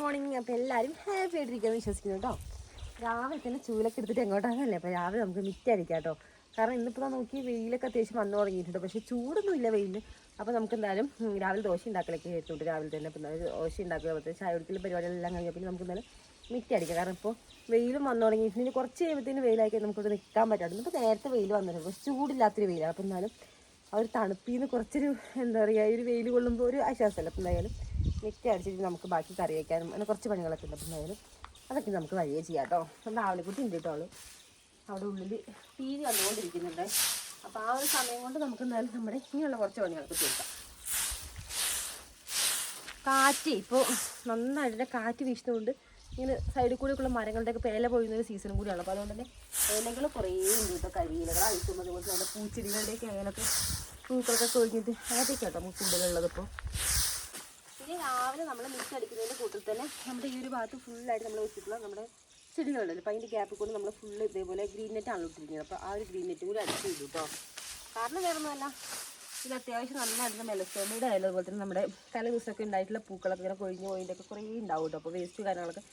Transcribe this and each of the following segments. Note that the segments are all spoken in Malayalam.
മോർണിംഗ് അപ്പോൾ എല്ലാവരും ഹാപ്പി ആയിട്ടിരിക്കാൻ വിശ്വസിക്കുന്നു കേട്ടോ. രാവിലെ തന്നെ ചൂലൊക്കെ എടുത്തിട്ട് എങ്ങോട്ടാണല്ലേ അപ്പോൾ രാവിലെ നമുക്ക് മിറ്റായിരിക്കാം കേട്ടോ. കാരണം ഇന്നിപ്പോൾ നോക്കി വെയിലൊക്കെ അത്യാവശ്യം വന്നു തുടങ്ങിയിട്ടുണ്ട്. പക്ഷേ ചൂടൊന്നും ഇല്ല വെയിലിന്. അപ്പോൾ നമുക്ക് എന്തായാലും രാവിലെ ദോശ ഉണ്ടാക്കലൊക്കെ കേട്ടുണ്ട് രാവിലെ തന്നെ. എന്തായാലും ദോശ ഉണ്ടാക്കുക. ചായ കുടിക്കലും പരിപാടികളെല്ലാം കഴിഞ്ഞാൽ പിന്നെ നമുക്ക് എന്തായാലും മിറ്റടിക്കാം കാരണം ഇപ്പോൾ വെയിലും വന്നു തുടങ്ങിയിട്ടുണ്ട്. കുറച്ച് കഴിയുമ്പോഴത്തേന് വെയിലാക്കി നമുക്കിവിടെ നിൽക്കാൻ പറ്റാറുണ്ട് ഇപ്പോൾ നേരത്തെ വെയിൽ വന്നിട്ടുണ്ട് പക്ഷേ ചൂടില്ലാത്തൊരു വെയിലാണ്. അപ്പോൾ എന്നാലും ആ ഒരു തണുപ്പിൽ നിന്ന് കുറച്ചൊരു എന്താ പറയുക ഒരു വെയിൽ കൊള്ളുമ്പോൾ ഒരു ആശ്വാസമല്ല? അപ്പോൾ എന്തായാലും മിക്ക അടിച്ചിട്ട് നമുക്ക് ബാക്കി കറി വയ്ക്കാനും അങ്ങനെ കുറച്ച് പണികളൊക്കെ ഉണ്ട്. അപ്പം എന്തായാലും അതൊക്കെ നമുക്ക് വഴിയേ ചെയ്യാം കേട്ടോ. അപ്പം കൂട്ടി ഉണ്ട് കേട്ടോ അവിടെ ഉള്ളിൽ ടി വി കണ്ടുകൊണ്ടിരിക്കുന്നുണ്ട്. അപ്പോൾ ആ ഒരു സമയം കൊണ്ട് നമുക്ക് എന്തായാലും നമ്മുടെ ഇനിയുള്ള കുറച്ച് പണികളൊക്കെ തീർക്കാം. കാറ്റ് ഇപ്പോൾ നന്നായിട്ട് കാറ്റ് വീശുന്നതുകൊണ്ട് ഇങ്ങനെ സൈഡിൽ കൂടെയൊക്കെയുള്ള മരങ്ങളുടെയൊക്കെ പേല പോയുന്ന ഒരു സീസണും കൂടിയാണ് അപ്പോൾ അതുകൊണ്ട് തന്നെ ഇലകൾ കുറേ ഉണ്ട് കേട്ടോ. കരിയിലകൾ അഴിക്കും അതുപോലെ തന്നെ പൂച്ചെടികളുടെയൊക്കെ ഇലകളൊക്കെ പൂക്കളൊക്കെ കൊഴിഞ്ഞിട്ട് അതൊക്കെ കേട്ടോ നമുക്ക് കൂടുതലുള്ളത് ഇപ്പോൾ പിന്നെ രാവിലെ നമ്മൾ മിക്സ് അടിക്കുന്നതിന്റെ കൂട്ടത്തിൽ തന്നെ നമ്മുടെ ഈ ഒരു ഭാഗത്ത് ഫുള്ളായിട്ട് നമ്മൾ വെച്ചിട്ടുള്ള നമ്മുടെ ചെടികളുണ്ടല്ലോ അപ്പോൾ അതിന്റെ ഗ്യാപ്പിൽ കൂടെ നമ്മൾ ഫുള്ള് ഇതേപോലെ ഗ്രീൻ നെറ്റാണ് ഇട്ടിരിക്കുന്നത്. അപ്പോൾ ആ ഒരു ഗ്രീൻ നെറ്റ് കൂടി അടിച്ച് ചെയ്തു കേട്ടോ കാരണം വേറെ ഒന്നുമല്ല ഇത് അത്യാവശ്യം നന്നായിട്ട് മെലസ്റ്റോമിയുടെ ആയാലും അതുപോലെ തന്നെ നമ്മുടെ തല ദിവസമൊക്കെ ഉണ്ടായിട്ടുള്ള പൂക്കളൊക്കെ ഇങ്ങനെ കൊഴിഞ്ഞ് പോയിന്റെയൊക്കെ കുറേ ഉണ്ടാവും കേട്ടോ അപ്പോൾ വേസ്റ്റ് കാര്യങ്ങളൊക്കെ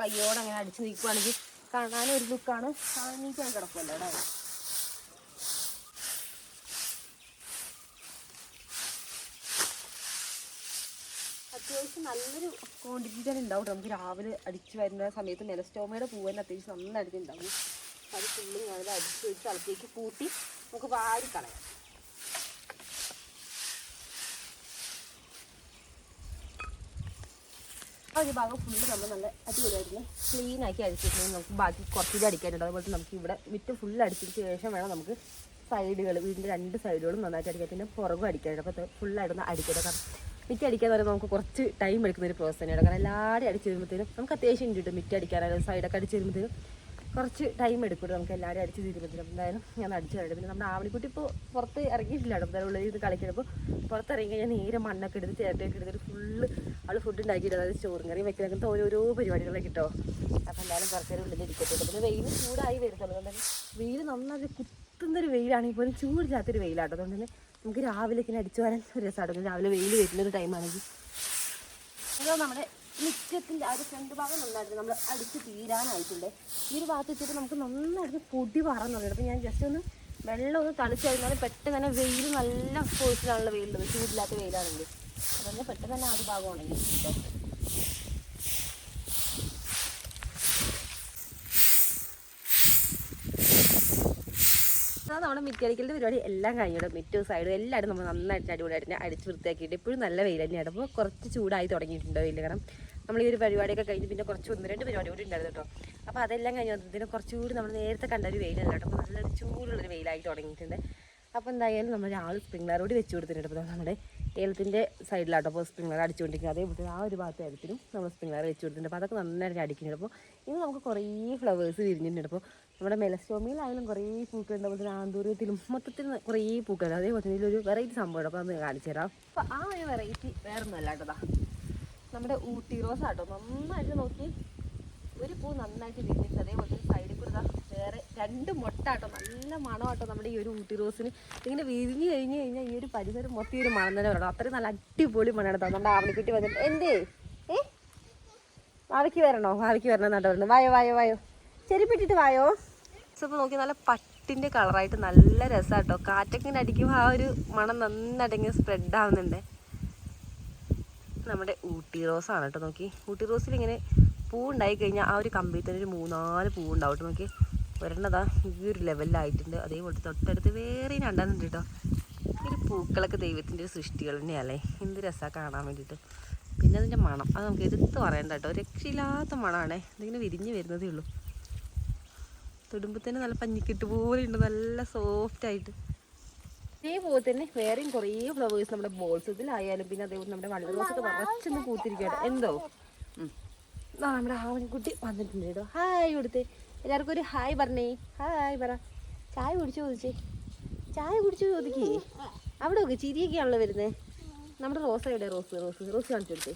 കയ്യോടെ അങ്ങനെ അടിച്ച് നിൽക്കുകയാണെങ്കിൽ കാണാനും ഒരു ലുക്കാണ് നീക്കാൻ കിടക്കുമല്ലോ അവിടെ അത്യാവശ്യം നല്ലൊരു ക്വാണ്ടിറ്റി തന്നെ ഉണ്ടാവും നമുക്ക് രാവിലെ അടിച്ച് വരുന്ന സമയത്ത് നെലസ്റ്റോമയുടെ പൂവ് തന്നെ അത്യാവശ്യം നന്നായിട്ട് ഉണ്ടാവും. അത് ഫുള്ളും ഞാനത് അടിച്ച് വെച്ച് സ്ഥലത്തേക്ക് കൂട്ടി നമുക്ക് വാരി കളയാം. ആ ഒരു ഭാഗം ഫുള്ള് നമ്മൾ നല്ല അടിപൊളിയായിട്ട് ക്ലീൻ ആക്കി അടിച്ചിട്ടുണ്ടെങ്കിൽ നമുക്ക് ബാക്കി കുറച്ചുകൂടി അടിക്കാനുണ്ട്. അതുപോലെ നമുക്ക് ഇവിടെ വിറ്റ് ഫുള്ള് അടിച്ചതിന് ശേഷം വേണം നമുക്ക് സൈഡുകൾ വീടിന്റെ രണ്ട് സൈഡുകളും നന്നായിട്ട് അടിക്കാൻ. പിന്നെ പുറകും അടിക്കാനുണ്ട്. അപ്പോൾ ഫുള്ളായിട്ടൊന്ന് അടിക്കണം കാരണം മിറ്റ് അടിക്കാന്ന് പറയുമ്പോൾ നമുക്ക് കുറച്ച് ടൈം എടുക്കുന്ന ഒരു പ്രോസസ് തന്നെയാണ് കാരണം എല്ലാവരും അടിച്ച് വരുമ്പോഴത്തേനും നമുക്ക് അത്യാവശ്യം കേട്ടോ മിറ്റ് അടിക്കാനായാലും സൈഡൊക്കെ അടിച്ച് വരുമ്പോഴത്തേനും കുറച്ച് ടൈം എടുക്കും നമുക്ക് എല്ലാവരും അടിച്ച് തീരുമ്പോഴത്തേനും എന്തായാലും ഞാൻ അടിച്ച് കഴിഞ്ഞു പിന്നെ നമ്മുടെ ആവണിക്കുട്ടി ഇപ്പോൾ പുറത്ത് ഇറങ്ങിയിട്ടില്ല കേട്ടോ. എന്തായാലും ഉള്ളിൽ ഇത് കളിക്കുമ്പോൾ പുറത്തിറങ്ങി കഴിഞ്ഞാൽ നേരെ മണ്ണൊക്കെ എടുത്ത് ചേട്ടയൊക്കെ എടുത്തിട്ട് ഫുള്ള് ആൾ ഫുഡ് ഉണ്ടാക്കിയിട്ട് അതായത് ചോറും കറിയും വെക്കുന്ന അങ്ങനത്തെ ഓരോരോ പരിപാടികളൊക്കെ കിട്ടോ അപ്പോൾ എന്തായാലും കുറച്ച് നേരം ഉള്ളിൽ ഇരിക്കട്ടെ പിന്നെ വെയിൽ ചൂടായി വരുന്നുള്ളൂ അതുകൊണ്ട് തന്നെ വെയിൽ നന്നായി കുത്തുന്നൊരു വെയിലാണെങ്കിൽ പോലും ചൂടില്ലാത്തൊരു വെയിലാട്ടോ. അതുകൊണ്ട് തന്നെ നമുക്ക് രാവിലെ ഇങ്ങനെ അടിച്ചു വരാൻ ഒരു രസമാണ്. രാവിലെ വെയിൽ വരുന്ന ഒരു ടൈമാണെങ്കിൽ അതോ നമ്മുടെ മിറ്റത്തിന്റെ ആ ഒരു ഫ്രണ്ട് ഭാഗം നന്നായിട്ട് നമ്മൾ അടിച്ച് തീരാനായിട്ടുണ്ട്. ഈ ഒരു ഭാഗത്ത് വെച്ചിട്ട് നമുക്ക് നന്നായിട്ട് പൊടി പറന്നുണ്ട് അപ്പോൾ ഞാൻ ജസ്റ്റ് ഒന്ന് വെള്ളം ഒന്ന് തളിച്ച് കഴിഞ്ഞാൽ പെട്ടെന്ന് തന്നെ വെയിൽ നല്ല ഫോഴ്സിലാണുള്ള വെയിലുള്ളത് ചൂടില്ലാത്ത വെയിലാണെങ്കിൽ അതുകൊണ്ട് പെട്ടെന്ന് തന്നെ ആ ഒരു ഭാഗം അത് നമ്മുടെ മിറ്റടിക്കലിന്റെ പരിപാടി എല്ലാം കഴിഞ്ഞിടും. മിറ്റും സൈഡും എല്ലാവരും നമ്മൾ നന്നായിട്ട് അടിപൊളിയായിട്ട് അടിച്ച് വൃത്തിയാക്കിയിട്ട് ഇപ്പോഴും നല്ല വെയിൽ തന്നെയാണ് അപ്പോൾ കുറച്ച് ചൂടായി തുടങ്ങിയിട്ടുണ്ട് വെയിൽ കാരണം നമ്മൾ ഈ ഒരു പരിപാടിയൊക്കെ കഴിഞ്ഞ് പിന്നെ കുറച്ച് ഒന്ന് രണ്ട് പരിപാടി കൂടി ഉണ്ടായിരുന്നു കേട്ടോ. അപ്പോൾ അതെല്ലാം കഴിഞ്ഞ് വന്നതിന് കുറച്ചുകൂടി നമ്മൾ നേരത്തെ കണ്ട ഒരു വെയിലല്ല കേട്ടോ. അപ്പോൾ നല്ലൊരു ചൂടുള്ളൊരു വെയിലായി തുടങ്ങിയിട്ടുണ്ട്. അപ്പോൾ എന്തായാലും നമ്മൾ രാവിലെ സ്പ്രിംഗ്ലർ കൂടി വെച്ച് കൊടുത്തിട്ടുണ്ട് അപ്പോൾ നമ്മുടെ ഏലത്തിന്റെ സൈഡിലാട്ടോ അപ്പോൾ സ്പ്രിംഗ്ലർ അടിച്ചുകൊണ്ടിരിക്കുന്നത്. അതേപോലെ ആ ഒരു ഭാഗത്ത് ഏലത്തിനും നമ്മൾ സ്പ്രിംഗ്ലർ വെച്ച് കൊടുത്തിട്ടുണ്ട്. അപ്പോൾ അതൊക്കെ നന്നായിട്ട് അടിക്കുന്നുണ്ട്. അപ്പോൾ ഇന്ന് നമുക്ക് കുറേ ഫ്ലവേഴ്സ് വിരിഞ്ഞിട്ടുണ്ട്. അപ്പോൾ നമ്മുടെ മെലസ്റ്റോമിയിലായാലും കുറേ പൂക്കളുണ്ട് അതുപോലെ തന്നെ ആന്തൂര്യത്തിലും മൊത്തത്തിൽ കുറേ പൂക്കളുണ്ട് അതേപോലെ തന്നെ ഇതിലൊരു വെറൈറ്റി സംഭവമാണ് അപ്പോൾ അത് കാണിച്ചു തരാം. അപ്പോൾ ആ ഒരു വെറൈറ്റി വേറെ ഒന്നും അല്ല കേട്ടോ നമ്മുടെ ഊട്ടി റോസ് ആട്ടോ നന്നായിട്ട് നോക്കി. ഒരു പൂ നന്നായിട്ട് വിരിഞ്ഞിട്ട് അതേപോലെ തന്നെ സൈഡിൽ കൂടെ വേറെ രണ്ട് മുട്ടാട്ടോ നല്ല മണമാട്ടോ നമ്മുടെ ഈ ഒരു ഊട്ടി റോസിന്. ഇങ്ങനെ വിരിഞ്ഞ് കഴിഞ്ഞ് കഴിഞ്ഞാൽ ഈ ഒരു പരിസരം മൊത്തം ഒരു മണം തന്നെ വരണം. അത്രയും നല്ല അടിപൊളി മണമാണ് കേട്ടോ. നമ്മുടെ ആവണിക്കുട്ടി വന്നിട്ട്. എന്തേ? ഏ? ഭാവിക്ക് വരണോ? ഭാവിക്ക് വരണം എന്നാട്ടോ വരുന്നത് വായോ വായോ വായോ. ചെരുപ്പിട്ടിട്ട് വായോ? ഇപ്പോൾ നോക്കി നല്ല പട്ടിന്റെ കളറായിട്ട് നല്ല രസമാട്ടോ കാറ്റൊക്കെ ഇങ്ങനെ അടിക്കുമ്പോൾ ആ ഒരു മണം നന്നടങ്ങി സ്പ്രെഡ് ആവുന്നുണ്ട്. നമ്മുടെ ഊട്ടി റോസ് ആണ് കേട്ടോ നോക്കി. ഊട്ടി റോസിൽ ഇങ്ങനെ പൂ ഉണ്ടായി കഴിഞ്ഞാൽ ആ ഒരു കമ്പിയിൽ തന്നെ ഒരു മൂന്നാൽ പൂ ഉണ്ടാവും നോക്കി. ഒരെണ്ണതാ ഈ ഒരു ലെവലിലായിട്ടുണ്ട് അതേപോലെ തൊട്ടടുത്ത് വേറെ രണ്ടാനുണ്ട് കേട്ടോ. ഒരു പൂക്കളൊക്കെ ദൈവത്തിന്റെ ഒരു സൃഷ്ടികൾ തന്നെയല്ലേ? എന്ത് രസമാണ് കാണാൻ വേണ്ടിയിട്ട്. പിന്നെ അതിന്റെ മണം. അത് നമുക്ക് എടുത്ത് പറയണ്ട കേട്ടോ. രക്ഷയില്ലാത്ത മണമാണേ ഇതിങ്ങനെ വിരിഞ്ഞ് വരുന്നതേ ഉള്ളൂ. തൊടുമ്പോൾ തന്നെ നല്ല പഞ്ഞിക്കിട്ട് പോലെ ഉണ്ട് നല്ല സോഫ്റ്റ് ആയിട്ട്. ഇതേപോലെ തന്നെ വേറെയും കുറേ ഫ്ലവേഴ്സ് നമ്മുടെ ബോൾസത്തിലായാലും പിന്നെ അതേപോലെ നമ്മുടെ വള്ളി റോസൊക്കെ നിറച്ചൊന്ന് എന്തോ? നമ്മുടെ ആവണിക്കുട്ടി വന്നിട്ടുണ്ട് കേട്ടോ. ഹായ് കൊടുത്തേ എല്ലാവർക്കും ഒരു ഹായ് പറഞ്ഞേ. ഹായ് പറ. ചായ കുടിച്ചു ചോദിച്ചേ? ചായ കുടിച്ചു ചോദിക്കേ. അവിടെ നോക്ക് ചിരിയൊക്കെയാണല്ലോ വരുന്നത് നമ്മുടെ റോസ എവിടെ റോസ് റോസ് റോസ് കാണിച്ചു കൊടുത്തേ.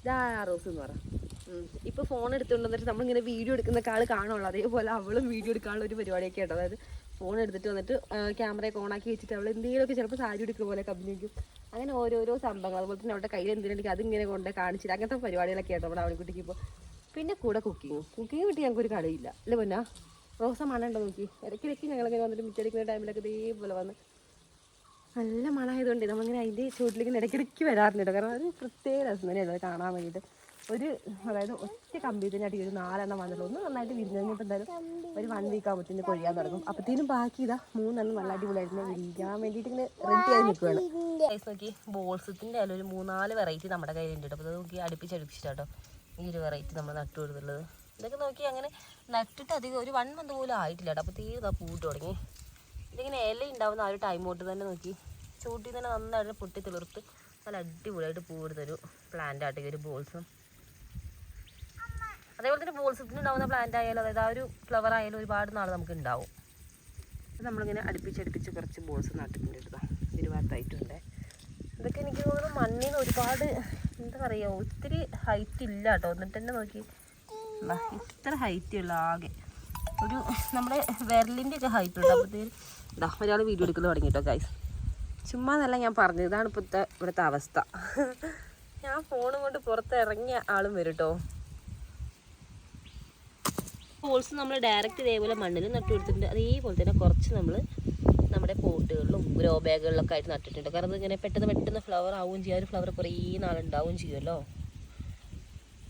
ഇതാ റോസ് എന്ന് പറ. ഇപ്പൊ ഫോൺ എടുത്തുകൊണ്ട് വന്നിട്ട് നമ്മളിങ്ങനെ വീഡിയോ എടുക്കുന്ന ആൾ കാണുള്ളൂ അതേപോലെ അവളും വീഡിയോ എടുക്കാനുള്ള ഒരു പരിപാടിയൊക്കെ ഉണ്ട് അതായത് ഫോൺ എടുത്തിട്ട് വന്നിട്ട് ക്യാമറയൊക്കെ ഓണാക്കി വെച്ചിട്ട് അവൾ എന്തെങ്കിലുമൊക്കെ ചിലപ്പോൾ സാരി എടുക്കുന്ന പോലെ അഭിനയിക്കും. അങ്ങനെ ഓരോരോ സംഭവങ്ങൾ. അതുപോലെ തന്നെ അവളുടെ കയ്യിൽ എന്തിനുണ്ടെങ്കിൽ അതിങ്ങനെ കൊണ്ട് കാണിച്ചിട്ട് അങ്ങനത്തെ പരിപാടികളൊക്കെ ആയിട്ട് നമ്മുടെ അവളിക്കുട്ടിക്ക് ഇപ്പോൾ പിന്നെ കൂടെ കുക്കിങ് കുക്കിംഗ് കിട്ടി ഞങ്ങൾക്ക് ഒരു കളിയില്ല. അല്ലേ പൊന്നാ? റോസ മണമുണ്ടോ നോക്കി? ഇടയ്ക്കിടയ്ക്ക് ഞങ്ങളിങ്ങനെ വന്നിട്ട് മിറ്റടിക്കുന്ന ടൈമിലൊക്കെ ഇതേപോലെ വന്ന് നല്ല മണമായതുകൊണ്ട് നമ്മളിങ്ങനെ അതിന്റെ ചുവട്ടിലേക്ക് ഇടയ്ക്കിടയ്ക്ക് വരാറുണ്ട് കാരണം അത് പ്രത്യേക രസം തന്നെയാണ് അത് കാണാൻ വേണ്ടിയിട്ട്. ഒരു അതായത് ഒറ്റ കമ്പ്യൂട്ടറിനായിട്ട് ഒരു നാലെണ്ണം വന്നിട്ടുള്ളൂ. ഒന്ന് നന്നായിട്ട് വിരിഞ്ഞപ്പോൾ എന്തായാലും ഒരു വൺ വീക്ക് ആകുമ്പോഴത്തേന് കൊഴിയാൻ തുടങ്ങും. അപ്പത്തേനും ബാക്കി ഇതാ മൂന്നെണ്ണം നല്ല അടിപൊളിയായിരുന്നു വിരിക്കാൻ വേണ്ടിയിട്ട് ഇങ്ങനെ റെഡി ആയി നിൽക്കുകയാണ് നോക്കി ബോൾസത്തിന്റെ ആയാലും ഒരു മൂന്നാൽ വെറൈറ്റി നമ്മുടെ കയ്യിലുണ്ട് അപ്പോൾ അത് നോക്കി അടുപ്പിച്ചടുപ്പിച്ചിട്ടോ ഈ ഒരു വെറൈറ്റി നമ്മൾ നട്ടു കൊടുത്തുള്ളത് ഇതൊക്കെ നോക്കി അങ്ങനെ നട്ടിട്ട് അധികം ഒരു വൺ മന്ത് പോലും ആയിട്ടില്ല കേട്ടോ. അപ്പോൾ തീരെ പൂട്ട് തുടങ്ങി. ഇതിങ്ങനെ ഇല ഉണ്ടാവുന്ന ആ ഒരു ടൈം തൊട്ട് തന്നെ നോക്കി ചൂട്ടിൽ തന്നെ നന്നായിട്ട് പൊട്ടി തിളിർത്ത് നല്ല അടിപൊളിയായിട്ട് പൂവിടുന്നൊരു പ്ലാന്റ് ആട്ടെ ഒരു ബോൾസും. അതേപോലെ തന്നെ ബോൾസത്തിന് ഉണ്ടാവുന്ന പ്ലാന്റ് ആയാലും അതായത് ആ ഒരു ഫ്ലവർ ആയാലും ഒരുപാട് നാൾ നമുക്ക് ഉണ്ടാവും. നമ്മളിങ്ങനെ അടുപ്പിച്ചടുപ്പിച്ച് കുറച്ച് ബോൾസ് നട്ടിട്ടുണ്ട് കേട്ടോ. ഒരു ഭാഗത്തായിട്ടുണ്ട്. ഇതൊക്കെ എനിക്ക് തോന്നുന്നു മണ്ണിൽ നിന്ന് ഒരുപാട് എന്താ പറയുക ഒത്തിരി ഹൈറ്റ് ഇല്ല കേട്ടോ. എന്നിട്ട് തന്നെ നോക്കി. ഇത്ര ഹൈറ്റ് ഉള്ള ആകെ. ഒരു നമ്മുടെ വിരലിന്റെ ഒക്കെ ഹൈറ്റ് ഉണ്ട്. അപ്പോഴത്തേക്ക് ഇതാ ഒരാൾ വീഡിയോ എടുക്കുന്നത് തുടങ്ങി കേട്ടോ ഗൈസ് ചുമ്മാ എന്നല്ല ഞാൻ പറഞ്ഞത്. ഇതാണ് ഇപ്പോഴത്തെ ഇവിടുത്തെ അവസ്ഥ. ഞാൻ ഫോണും കൊണ്ട് പുറത്ത് ഇറങ്ങിയ ആളും വരും കേട്ടോ. പോൾസ് നമ്മൾ ഡയറക്റ്റ് ഇതേപോലെ മണ്ണിൽ നട്ടു അതേപോലെ തന്നെ കുറച്ച് നമ്മൾ നമ്മുടെ പോട്ടുകളിലും ഗ്രോ ബാഗുകളിലൊക്കെ ആയിട്ട് നട്ടിട്ടുണ്ട്. കാരണം ഇങ്ങനെ പെട്ടെന്ന് പെട്ടെന്ന് ഫ്ലവർ ആവുകയും ചെയ്യും. ഒരു ഫ്ലവർ കുറേ നാളുണ്ടാവുകയും ചെയ്യുമല്ലോ.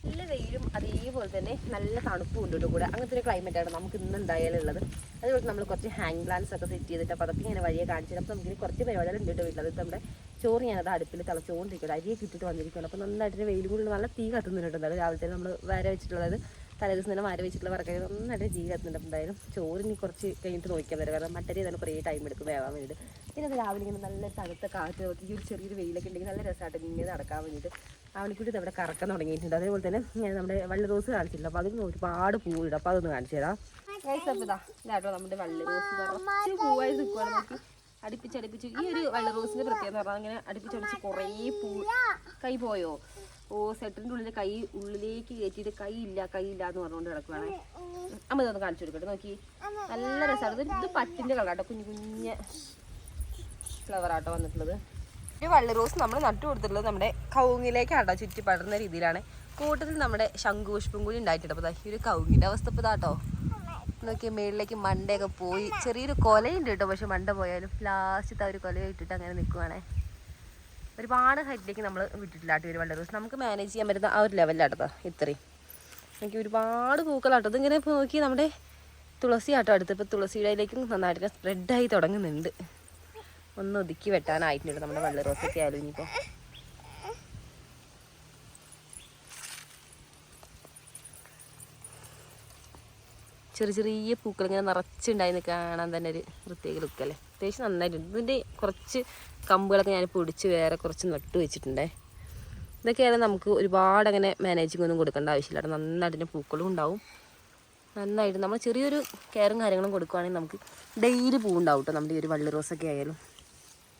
നല്ല വെയിലും അതേപോലെ തന്നെ നല്ല തണുപ്പും ഉണ്ട് കേട്ടോ കൂടെ. അങ്ങനത്തെ ഒരു ക്ലൈമറ്റാണ് നമുക്ക് ഇന്ന് എന്തായാലും ഉള്ളത്. അതുപോലെ നമ്മൾ കുറച്ച് ഹാങ് പ്ലാന്റ്സ് ഒക്കെ സെറ്റ് ചെയ്തിട്ട് അപ്പോൾ അതൊക്കെ ഇങ്ങനെ വഴിയെ കാണിച്ചത് അപ്പോൾ നമുക്ക് കുറച്ച് പരിപാടികൾ ഉണ്ട് കേട്ടോ വീട്ടിൽ അത് നമ്മുടെ ചോറ് ഞാനത് അടുപ്പിൽ തിളച്ചുകൊണ്ടിരിക്കുന്നത് അരിയൊക്കെ ഇട്ടിട്ട് വന്നിരിക്കുകയാണ്. അപ്പോൾ നന്നായിട്ട് വെയിലും കൂടി നല്ല തീ കത്തുന്നുണ്ട് എന്തായാലും രാവിലെ തന്നെ നമ്മൾ വേറെ വെച്ചിട്ടുള്ളത്. തലേദിവസം തന്നെ മാറി വെച്ചിട്ടുള്ള വറക്കാൻ നന്നായിട്ട് അപ്പോൾ എന്തായാലും ചോറിന് കുറച്ച് കഴിഞ്ഞിട്ട് നോക്കിയാൽ വരും കാരണം മട്ടരി തന്നെ കുറേ ടൈം എടുക്കും വേവാൻ വേണ്ടിയിട്ട്. പിന്നെ അത് രാവിലെ ഇങ്ങനെ നല്ല തണുത്ത കാറ്റ് ഈ ഒരു ചെറിയൊരു വെയിലൊക്കെ ഉണ്ടെങ്കിൽ നല്ല രസമായിട്ട് ഇങ്ങനെ നടക്കാൻ വേണ്ടിയിട്ട് അവളിക്കൂടി ഇവിടെ കറക്കാൻ തുടങ്ങിയിട്ടുണ്ട്. അതേപോലെ തന്നെ ഞാൻ നമ്മുടെ വള്ളി റോസ് കാണിച്ചില്ല അപ്പോൾ അതിന് ഒരുപാട് പൂവിടും. അപ്പോൾ അതൊന്ന് കാണിച്ചു തരാം. ഇതാ നമ്മുടെ വള്ളി റോസ് നിറച്ച് പൂവായി നിൽക്കുവാണ് നോക്കി അടുപ്പിച്ചടുപ്പിച്ച് അടുപ്പിച്ച് ഈ ഒരു വള്ളി റോസിന്റെ പ്രത്യേകത പറഞ്ഞാൽ അങ്ങനെ അടുപ്പിച്ചടിച്ച് കുറേ പൂ കൈ പോയോ? ഓ സെറ്റിന്റെ ഉള്ളിൽ കൈ ഉള്ളിലേക്ക് കയറ്റിയിട്ട് കൈ ഇല്ല കൈ ഇല്ല എന്ന് പറഞ്ഞുകൊണ്ട് കിടക്കുവാണ്. അമ്മ ഇതൊന്ന് കാണിച്ചു കൊടുക്കട്ടെ നോക്കി. നല്ല രസമാണ്. ഇത് ഇത് പട്ടിന്റെ കളറാട്ടോ കുഞ്ഞു കുഞ്ഞ് ഫ്ലവറാട്ടോ വന്നിട്ടുള്ളത്. ഈ വള്ളി റോസ് നമ്മൾ നട്ടു കൊടുത്തിട്ടുള്ളത് നമ്മുടെ കൗങ്ങിലേക്കാട്ടോ ചുറ്റി പടർന്ന രീതിയിലാണ്. കൂട്ടത്തിൽ നമ്മുടെ ശംഖുപുഷ്പം കൂടി ഉണ്ടായിട്ടുണ്ട്. അപ്പോൾ ദാ ഈ ഒരു കൗങ്ങിന്റെ അവസ്ഥ ഇപ്പോൾ ഇതാട്ടോ. നോക്കി മേളിലേക്ക് മണ്ടയൊക്കെ പോയി. ചെറിയൊരു കൊലയുണ്ട് കേട്ടോ പക്ഷെ മണ്ട പോയാലും. ലാസ്റ്റത്തെ ആ ഒരു കൊല ഇട്ടിട്ട് അങ്ങനെ നിൽക്കുവാണേ ഒരുപാട് ഹൈറ്റിലേക്ക് നമ്മൾ വിട്ടിട്ടില്ല ആട്ടി ഒരു വള്ളി റോസ് നമുക്ക് മാനേജ് ചെയ്യാൻ പറ്റുന്ന ആ ഒരു ലെവലിലാട്ടോ ഇത്രയും. എനിക്ക് ഒരുപാട് പൂക്കളാട്ടോ. ഇങ്ങനെ നോക്കി നമ്മുടെ തുളസി ആട്ടോ അടുത്ത്. ഇപ്പോൾ തുളസിയുടെ അതിലേക്കും നന്നായിട്ട് സ്പ്രെഡായി തുടങ്ങുന്നുണ്ട്. ഒന്ന് ഒതുക്കി വെട്ടാനായിട്ടുണ്ട് നമ്മുടെ വെള്ള റോസൊക്കെ ആയാലും ഇനിയിപ്പോൾ ചെറിയ ചെറിയ പൂക്കൾ ഇങ്ങനെ നിറച്ചുണ്ടായി കാണാൻ തന്നെ ഒരു പ്രത്യേക ലുക്കല്ലേ അത്യാവശ്യം നന്നായിട്ടുണ്ട് ഇതിന്റെ കുറച്ച് കമ്പുകളൊക്കെ ഞാൻ പിടിച്ച് വേറെ കുറച്ച് നട്ടു വെച്ചിട്ടുണ്ടേ. ഇതൊക്കെയാണ് നമുക്ക് ഒരുപാട് അങ്ങനെ മാനേജിങ് ഒന്നും കൊടുക്കേണ്ട ആവശ്യമില്ല. അവിടെ നന്നായിട്ട് തന്നെ പൂക്കളും ഉണ്ടാവും. നന്നായിട്ട് നമ്മൾ ചെറിയൊരു കെയറും കാര്യങ്ങളും കൊടുക്കുകയാണെങ്കിൽ നമുക്ക് ഡെയിലി പൂവുണ്ടാവും കേട്ടോ നമ്മുടെ ഈ ഒരു വള്ളി റോസൊക്കെ ആയാലും.